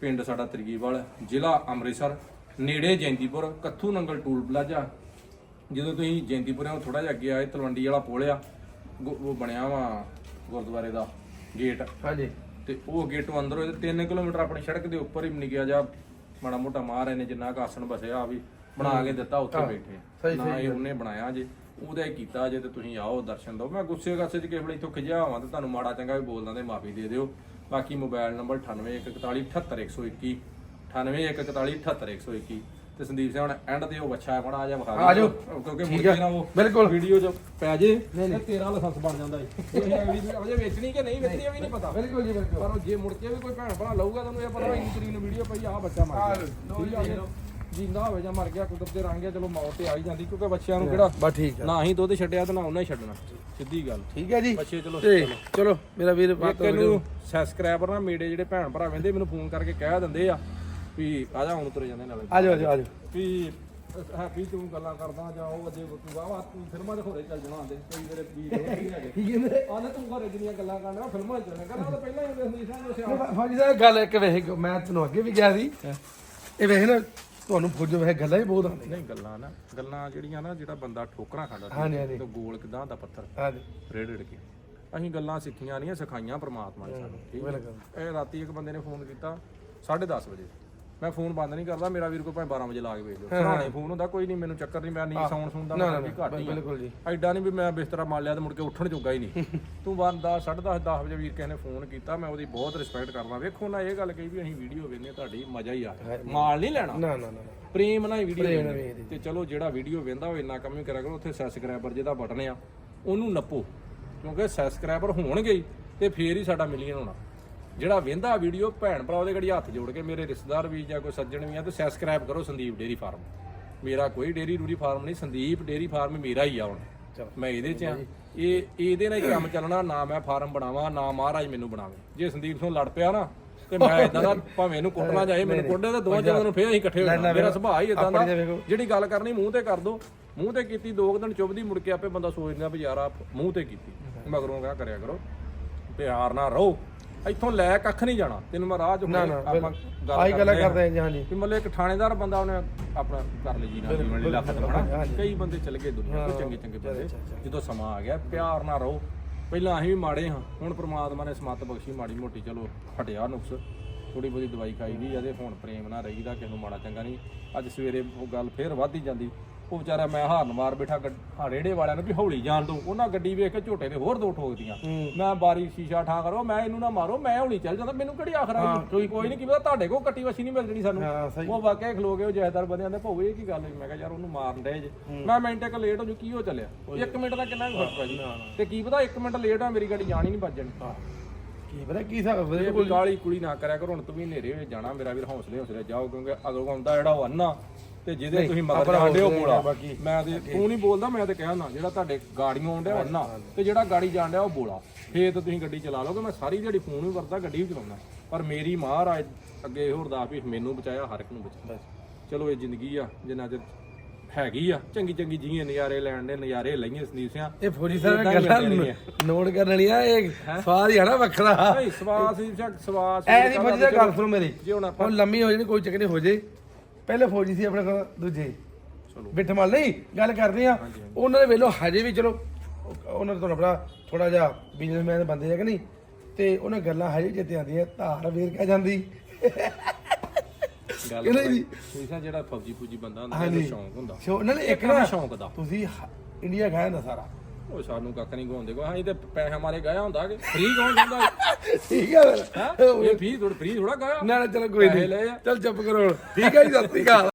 ਪਿੰਡ ਸਾਡਾ ਤਰੀਗੀਵਾਲ ਜ਼ਿਲ੍ਹਾ ਅੰਮ੍ਰਿਤਸਰ। ਨੇੜੇ ਜੈਂਦੀਪੁਰ ਕੱਥੂ ਨੰਗਲ ਟੂਲ ਪਲਾਜ਼ਾ। ਜਦੋਂ ਤੁਸੀਂ ਜੈਂਦੀਪੁਰਿਆਂ ਥੋੜਾ ਜਿਹਾ ਅੱਗੇ ਆਏ ਤਲਵੰਡੀ ਵਾਲਾ ਪੁਲ ਆ ਗੁ- ਉਹ ਬਣਿਆ ਵਾ ਗੁਰਦੁਆਰੇ ਦਾ ਗੇਟ। ਹਾਂਜੀ। ਤੇ ਉਹ ਗੇਟੋਂ ਅੰਦਰੋਂ ਇਹ 3 ਕਿਲੋਮੀਟਰ ਆਪਣੀ ਸੜਕ ਦੇ ਉੱਪਰ ਹੀ ਨਿਕਿਆ ਜਾ ਮਾੜਾ ਮੋਟਾ ਮਾਰ ਰਹੇ ਨੇ ਜਿੰਨਾ ਕੁ ਆਸਣ ਬਸਿਆ ਵੀ ਬਣਾ ਕੇ ਦਿੱਤਾ ਉੱਥੇ ਬੈਠੇ ਨਾ ਇਹ ਉਹਨੇ ਬਣਾਇਆ ਜੇ ਉਹਦਾ ਹੀ ਕੀਤਾ ਜੇ ਤੇ ਤੁਸੀਂ ਆਓ ਦਰਸ਼ਨ ਦਿਓ। ਮੈਂ ਗੁੱਸੇ ਗਾਸੇ ਚ ਕਿਸੇ ਵੇਲੇ ਇੱਥੋਂ ਖਿਜਿਆ ਹੋਵਾਂ ਤੇ ਤੁਹਾਨੂੰ ਮਾੜਾ ਚੰਗਾ ਵੀ ਬੋਲਦਾ ਤੇ ਮਾਫੀ ਦੇ ਦਿਓ। ਬਾਕੀ ਮੋਬਾਈਲ ਨੰਬਰ 9814478121 9814478121 ਤੇ ਸੰਦੀਪ ਸਿੰਘ ਹੁਣ ਐਂਡ ਤੇ ਉਹ ਬੱਚਾ ਬੜਾ ਆ ਜਾ ਵਿਖਾ ਆ ਜਾਓ। ਕਿਉਂਕਿ ਠੀਕ ਮੁਰਗੇ ਆ। ਨਾ ਉਹ ਬਿਲਕੁਲ। ਵੀਡੀਓ ਚ ਪੈ ਜੇ ਨਹੀਂ, ਨਹੀਂ। ਤੇ ਤੇਰਾ ਲਾਇਸੈਂਸ ਬਣ ਜਾਂਦਾ ਏ ਇਹ ਅਗਲੀ ਅਜੇ ਵੇਚਣੀ ਕਿ ਨਹੀਂ ਵੇਚਣੀ ਇਹ ਵੀ ਨਹੀਂ ਪਤਾ। ਬਿਲਕੁਲ ਜੀ ਬਿਲਕੁਲ। ਪਰ ਉਹ ਜੇ ਮੁੜ ਕੇ ਵੀ ਕੋਈ ਭੈਣ ਭਰਾ ਲਊਗਾ ਤੁਹਾਨੂੰ ਇਹ ਪਤਾ ਇੰਨੀ ਤਰੀਕ ਨੂੰ ਵੀਡੀਓ ਪਈ ਆ ਬੱਚਾ ਮਰ ਗਿਆ। ਲਓ ਠੀਕ ਆ ਜੀ, ਜੀ। ਜਿੰਦਾ ਹੋਵੇ ਜਾਂ ਮਰ ਗਿਆ ਕੁਦਰਤ ਦੇ ਰੰਗ ਆ ਚਲੋ ਮੌਤ ਤੇ ਆ ਹੀ ਜਾਂਦੀ ਕਿਉਂਕਿ ਬੱਚਿਆਂ ਨੂੰ ਕਿਹੜਾ ਬਸ ਠੀਕ ਆ। ਨਾ ਹੀ ਦੁੱਧ ਛੱਡਿਆ ਤੇ ਨਾ ਉਹਨਾਂ ਹੀ ਛੱਡਣਾ। ਸਿੱਧੀ ਗੱਲ। ਠੀਕ ਹੈ ਜੀ। ਬੱਚੇ ਚਲੋ ਤੇ ਚਲੋ। ਮੇਰਾ ਵੀਰ ਇੱਕ ਇਹਨੂੰ ਸਬਸਕ੍ਰਾਈਬਰ ਨਾ ਮੇਰੇ ਜਿਹੜੇ ਭੈਣ ਭਰਾ ਵੰਦੇ ਮੈਨੂੰ ਫੋਨ ਕਰਕੇ ਕਹਿ ਦਿੰਦੇ ਆ। ਵੀ ਆ ਜਾ ਹੁਣ ਤੁਰੇ ਜਾਂਦੇ ਨਾਲੇ। ਆ ਜਾਓ ਆ ਜਾਓ ਆ ਜਾਓ। ਵੀ ਹੈਪੀ ਤੂੰ ਗੱਲਾਂ ਕਰਦਾ ਜਾਂ ਉਹ ਅਜੇ ਤੂੰ ਵਾਹ ਤੂੰ ਫਿਲਮਾਂ ਦੇ ਹੋਰੇ ਚੱਲ ਜਾਣਾ ਆਂਦੇ। ਕੋਈ ਮੇਰੇ ਵੀਰ ਉਹ ਨਹੀਂ ਹੈਗੇ। ਕੀ ਕਹਿੰਦੇ ਆਂਦੇ ਤੂੰ ਘਰੇ ਜਿੰਨੀਆਂ ਗੱਲਾਂ ਕਰਦਾ ਫਿਲਮਾਂ 'ਚ ਚੱਲਣਾ ਕਰਨਾ ਤਾਂ ਪਹਿਲਾਂ ਹੀ ਹੁੰਦੇ ਸੀ ਸਿਆਣਾ। ਫੌਜੀ ਸਾਹਿਬ ਗੱਲ ਇੱਕ ਵੇਖ ਮੈਂ ਤੁਹਾਨੂੰ ਅੱਗੇ ਵੀ ਕਿਹਾ ਸੀ। ਇਹ ਵੇਖ ਨਾ ਤੁਹਾਨੂੰ ਫੌਜ ਵੇਖ ਗੱਲਾਂ ਹੀ ਬਹੁਤ ਆਉਂਦੀਆਂ। ਨਹੀਂ ਗੱਲਾਂ ਨਾ ਗੱਲਾਂ ਜਿਹੜੀਆਂ ਨਾ ਜਿਹੜਾ ਬੰਦਾ ਠੋਕਰਾਂ ਖਾਂਦਾ ਹਾਂਜੀ। ਤੇ ਗੋਲ ਕਿਦਾਂ ਦਾ ਪੱਥਰ? ਹਾਂਜੀ। ਰੇੜ ਰੇੜ ਕੇ। ਅਸੀਂ ਗੱਲਾਂ ਸਿੱਖੀਆਂ ਨਹੀਂ ਸਿਖਾਈਆਂ ਪ੍ਰਮਾਤਮਾ ਨੇ ਸਾਨੂੰ ਠੀਕ ਹੈ? ਇਹ ਰਾਤੀ ਇੱਕ ਬੰਦੇ ਨੇ ਫੋਨ ਕੀਤਾ 10:30 ਵਜੇ। ਮੈਂ ਫੋਨ ਬੰਦ ਨਹੀਂ ਕਰਦਾ ਮੇਰਾ ਵੀਰ ਕੋਈ ਭਾਵੇਂ 12 ਵਜੇ ਲਾ ਕੇ ਵੇਚ ਲਓ ਸਰਾਣੇ ਫੋਨ ਹੁੰਦਾ ਕੋਈ ਨਹੀਂ ਮੈਨੂੰ ਚੱਕਰ ਨਹੀਂ ਮੈਂ ਨਹੀਂ ਸੌਣ ਸੁਣਦਾ ਮੈਂ ਵੀ ਘੱਟ ਹੀ ਆ। ਬਿਲਕੁਲ ਜੀ। ਐਡਾ ਨਹੀਂ ਵੀ ਮੈਂ ਬਿਸਤਰਾ ਮਾਰ ਲਿਆ ਤੇ ਮੁੜ ਕੇ ਉੱਠਣ ਜੋਗਾ ਹੀ ਨਹੀਂ। ਤੂੰ ਬਾਅਦ 10 10:30 10 ਵਜੇ ਵੀਰ ਕਿਸੇ ਨੇ ਫੋਨ ਕੀਤਾ ਮੈਂ ਉਹਦੀ ਬਹੁਤ ਰਿਸਪੈਕਟ ਕਰਦਾ। ਵੇਖੋ ਨਾ ਇਹ ਗੱਲ ਕਹੀ ਵੀ ਅਸੀਂ ਵੀਡੀਓ ਵੇਖਨੇ ਤੁਹਾਡੀ ਮਜ਼ਾ ਹੀ ਆ ਮਾਲ ਨਹੀਂ ਲੈਣਾ। ਨਾ ਨਾ ਨਾ। ਪ੍ਰੇਮ ਨਾਲ ਹੀ ਵੀਡੀਓ। ਤੇ ਚਲੋ ਜਿਹੜਾ ਵੀਡੀਓ ਵੇਂਦਾ ਉਹ ਇੰਨਾ ਕੰਮ ਹੀ ਕਰਿਆ ਕਰੋ ਉੱਥੇ ਸਬਸਕ੍ਰਾਈਬਰ ਜਿਹਦਾ ਬਟਨ ਆ ਉਹਨੂੰ ਨੱਪੋ। ਕਿਉਂਕਿ ਸਬਸਕ੍ਰਾਈਬਰ ਹੋਣਗੇ ਤੇ ਫੇਰ ਹੀ ਸਾਡਾ ਮਿਲੀਅਨ ਹੋਣਾ। ਜਿਹੜਾ ਵੇਂਦਾ ਵੀਡੀਓ ਭੈਣ ਭਰਾ ਉਹਦੇ ਘੜੀ ਹੱਥ ਜੋੜ ਕੇ ਮੇਰੇ ਰਿਸ਼ਤੇਦਾਰ ਵੀ ਜਾਂ ਕੋਈ ਸੱਜਣ ਵੀ ਆ ਤੇ ਸਬਸਕ੍ਰਾਈਬ ਕਰੋ ਸੰਦੀਪ ਡੇਰੀ ਫਾਰਮ। ਮੇਰਾ ਕੋਈ ਡੇਰੀ ਰੂਰੀ ਫਾਰਮ ਨਹੀਂ ਸੰਦੀਪ ਡੇਰੀ ਫਾਰਮ ਮੇਰਾ ਹੀ ਆ ਹੁਣ। ਮੈਂ ਇਹਦੇ ਚ ਆ। ਇਹ ਇਹਦੇ ਨਾਲ ਹੀ ਕੰਮ ਚੱਲਣਾ ਨਾ ਮੈਂ ਫਾਰਮ ਬਣਾਵਾਂ ਨਾ ਮਹਾਰਾਜ ਮੈਨੂੰ ਬਣਾਵੇ। ਜੇ ਸੰਦੀਪ ਤੋਂ ਲੜ ਪਿਆ ਨਾ ਤੇ ਮੈਂ ਇਦਾਂ ਦਾ ਭਾਵੇਂ ਇਹਨੂੰ ਕੁੱਟਣਾ ਜਾਏ ਮੈਨੂੰ ਕੁੱਟੇ ਤੇ ਦੋਵਾਂ ਜਣਾਂ ਨੂੰ ਫੇਰ ਅਸੀਂ ਇਕੱਠੇ ਹੋ ਜਾਣਾ। ਮੇਰਾ ਸੁਭਾਅ ਹੀ ਇਦਾਂ ਦਾ। ਜਿਹੜੀ ਗੱਲ ਕਰਨੀ ਮੂੰਹ ਤੇ ਕਰ ਦੋ। ਮੂੰਹ ਤੇ ਕੀਤੀ ਦੋ ਕੁ ਦਿਨ ਚੁੱਭਦੀ ਮੁੜ ਕੇ ਆਪੇ ਬੰਦਾ ਸੋਚਦਾ ਵੀ ਯਾਰ ਆ ਮੂੰਹ ਤੇ ਕੀਤੀ। ਮਗਰੋਂ ਕਿਆ ਕਰਿਆ ਕਰੋ। ਪਿਆਰ ਨਾਲ ਰਹੋ। ਇੱਥੋਂ ਲੈ ਕੱਖ ਨਹੀਂ ਜਾਣਾ। ਤੈਨੂੰ ਮੈਂ ਰਾਹ ਚ ਨਾ ਨਾ ਆਹੀ ਗੱਲਾਂ ਕਰਦੇ ਹਾਂ। ਜੀ ਹਾਂਜੀ। ਵੀ ਮਤਲਬ ਇੱਕ ਥਾਣੇਦਾਰ ਬੰਦਾ ਉਹਨੇ ਆਪਣਾ ਕਰ ਲਈ ਜੀ ਨਾਲ ਜੀਵਨ ਲਈ ਲੱਖ ਦਮਣਾ ਹਾਂਜੀ। ਕਈ ਬੰਦੇ ਚਲੇ ਗਏ ਦੁਨੀਆ ਤੋਂ ਚੰਗੇ ਚੰਗੇ ਬੰਦੇ। ਜਦੋਂ ਸਮਾਂ ਆ ਗਿਆ ਪਿਆਰ ਨਾਲ ਰਹੋ। ਪਹਿਲਾਂ ਅਸੀਂ ਵੀ ਮਾੜੇ ਹਾਂ ਹੁਣ ਪ੍ਰਮਾਤਮਾ ਨੇ ਸਮੱਤ ਬਖਸ਼ੀ ਮਾੜੀ ਮੋਟੀ ਚਲੋ ਹਟਿਆ ਨੁਕਸ। ਥੋੜੀ ਬਹੁਤੀ ਦਵਾਈ ਖਾਈ ਦੀ ਤੇ ਹੁਣ ਪ੍ਰੇਮ ਨਾਲ ਰਹੀਦਾ ਕਿਸੇ ਨੂੰ ਮਾੜਾ ਚੰਗਾ ਨਹੀਂ। ਅੱਜ ਸਵੇਰੇ ਉਹ ਗੱਲ ਫੇਰ ਵੱਧਦੀ ਜਾਂਦੀ। ਉਹ ਵਿਚਾਰਾ ਮੈਂ ਹਾਰਨ ਮਾਰ ਬੈਠਾ ਰੇੜੇ ਵਾਲਿਆਂ ਨੂੰ ਵੀ ਹੌਲੀ ਜਾਣ ਦੋ ਉਹਨਾਂ ਗੱਡੀ ਵੇਖ ਕੇ ਝੋਟੇ ਦੇ ਹੋਰ ਦੋ ਠੋਕਦੀਆਂ ਮੈਂ ਬਾਰੀ ਸ਼ੀਸ਼ਾ ਠਾ ਕਰੋ ਮੈਂ ਇਹਨੂੰ ਨਾ ਮਾਰੋ ਮੈਂ ਹੌਲੀ ਚੱਲ ਜਾਂਦਾ ਮੈਨੂੰ ਕਿਹੜੀ ਆਖਰ ਆ ਕੋਈ ਕੋਈ ਨਹੀਂ ਕੀ ਪਤਾ ਤੁਹਾਡੇ ਕੋਲ ਕੱਟੀ ਵਸੀ ਨਹੀਂ ਮਿਲਣੀ ਸਾਨੂੰ। ਹਾਂ ਸਹੀ। ਉਹ ਵਾਕਿਆ ਖਲੋ ਗਏ ਉਹ ਜੈਦਾਰ ਬੰਦਿਆਂ ਦੇ ਭਾਉ ਇਹ ਕੀ ਗੱਲ ਹੈ ਮੈਂ ਕਿਹਾ ਯਾਰ ਉਹਨੂੰ ਮਾਰਨ ਦੇ ਜੇ। ਮੈਂ ਮਿੰਟ ਇੱਕ ਲੇਟ ਹੋ ਜੂ ਕੀ ਹੋ ਚੱਲਿਆ? 1 ਮਿੰਟ ਦਾ ਕਿੰਨਾ ਫ਼ਰਕ ਪੈ ਜੀ? ਤੇ ਕੀ ਪਤਾ 1 ਮਿੰਟ ਲੇਟ ਆ ਮੇਰੀ ਗੱਡੀ ਜਾਣ ਹੀ ਨਹੀਂ ਵੱਜਣੀ ਕੀ ਪਤਾ ਕੀ ਹਿਸਾਬ ਕੋਈ ਕਾਲੀ ਕੁੜੀ ਨਾ ਕਰਿਆ ਕਰੋ ਹੁਣ ਤੂੰ ਵੀ ਹਨੇਰੇ ਹੋਏ ਜਾਣਾ ਮੇਰਾ ਵੀਰ ਹੌਸਲੇ ਹੌਸਲੇ ਜਾਓ ਕਿਉਂਕਿ ਅਗਰ ਆਉਂਦਾ ਜਿਹੜਾ ਉਹ ਅੰਨਾ। ਤੇ ਜਿਹਦੇ ਤੁਸੀਂ ਮਗਰ ਜਾਂਦੇ ਹੋ ਬੋਲਾ। ਮੈਂ ਤੇ ਤੂੰ ਨਹੀਂ ਬੋਲਦਾ ਮੈਂ ਤੇ ਕਹਿਣਾ ਜਿਹੜਾ ਤੁਹਾਡੇ ਗਾੜੀਆਂ ਆਉਂਦੇ ਉਹ ਅੰਨਾ ਤੇ ਜਿਹੜਾ ਗਾੜੀ ਜਾਣ ਡਿਆ ਉਹ ਬੋਲਾ। ਫੇਰ ਤਾਂ ਤੁਸੀਂ ਗੱਡੀ ਚਲਾ ਲਓਗੇ ਮੈਂ ਸਾਰੀ ਦਿਹਾੜੀ ਫੋਨ ਵੀ ਵਰਤਦਾ ਗੱਡੀ ਵੀ ਚਲਾਉਂਦਾ ਪਰ ਮੇਰੀ ਮਹਾਰਾਜ ਅੱਗੇ ਇਹੋ ਅਰਦਾਸ ਵੀ ਮੈਨੂੰ ਬਚਾਇਆ ਹਰ ਇੱਕ ਨੂੰ ਬਚਾਇਆ। ਚਲੋ ਇਹ ਜ਼ਿੰਦਗੀ ਆ ਜਿੰਨਾ ਚਿਰ ਹੈਗੀ ਆ ਚੰਗੀ ਚੰਗੀ ਜੀਆਂ ਨਜ਼ਾਰੇ ਲੈਣ ਦੇ ਨਜ਼ਾਰੇ ਲਈਏ ਸੰਦੀਪ ਸਿਆ ਇਹ ਫੌਜੀ ਸਾਹਿਬ ਗੱਲਾਂ। ਨੋਟ ਕਰਨ ਵਾਲੀਆਂ ਇਹ ਸਵਾਦ ਹੀ ਆ ਨਾ ਵੱਖਰਾ। ਨਹੀਂ ਸਵਾਸ ਸੰਦੀਪ ਸਿਆ ਸਵਾਸ ਐ ਨਹੀਂ ਦਾ ਗੱਲ ਸੁਣੋ ਮੇਰੀ। ਜੇ ਹੁਣ ਆਪਾਂ ਲੰਮੀ ਹੋ ਜਾਣੀ ਕੋਈ ਚੱਕਰ ਨਹੀਂ ਹੋ ਜੇ। ਪਹਿਲੇ ਫੌਜੀ ਸੀ ਆਪਣੇ ਕੋਲ ਦੂਜੇ। ਚਲੋ। ਬਿਠਮਲ ਨਹੀਂ ਗੱਲ ਕਰਦੇ ਆ ਉਹਨਾਂ ਦੇ ਵੇਲੋ ਹਜੇ ਵੀ ਚਲੋ ਉਹ- ਉਹਨਾਂ ਦਾ ਤੁਹਾਨੂੰ ਆਪਣਾ ਥੋੜਾ ਜਿਹਾ ਬਿਜ਼ਨਸਮੈਨ ਬੰਦੇ ਆ ਕਿ ਨਹੀਂ? ਤੇ ਉਹਨਾਂ ਗੱਲਾਂ ਹਜੇ ਜਿੱਤੇ ਆਉਂਦੀਆਂ ਧਾਰ ਵੇਰ ਕਹਿ ਜਾਂਦੀ। ਗੱਲ ਸੰਦੀਪ ਜਿਹੜਾ ਫੌਜੀ ਫੂਜੀ ਬੰਦਾ ਹੁੰਦਾ। ਉਹਨੂੰ ਸ਼ੌਂਕ ਹੁੰਦਾ। ਸ਼ੋ ਉਹਨਾਂ ਨੇ ਇੱਕ ਨਾ ਸ਼ੌਂਕ ਦਾ। ਤੁਸੀਂ ਇੰਡੀਆ ਗਏ ਨਾ ਸਾਰਾ। ਉਹ ਸਾਨੂੰ ਕੱਖ ਨਹੀਂ ਗਾਉਂਦੇ। ਕੋ ਹਾਂ ਇਹ ਤੇ ਪੈਸੇ ਮਾਰੇ ਗਿਆ ਹੁੰਦਾ ਕਿ ਫ੍ਰੀ ਕੌਣ ਜਾਂਦਾ ਠੀਕ ਹੈ ਫਿਰ। ਹੈ? ਇਹ ਫ੍ਰੀ ਥੋੜਾ ਫ੍ਰੀ ਥੋੜਾ ਗਿਆ ਨਾ ਨਾ ਚਲੋ ਕੋਈ ਪੈਸੇ ਨਹੀਂ ਲਏ ਆ। ਚਲ ਚੁੱਪ ਕਰੋ। ਠੀਕ ਹੈ ਜੀ ਸਤਿ ਸ਼੍ਰੀ ਅਕਾਲ।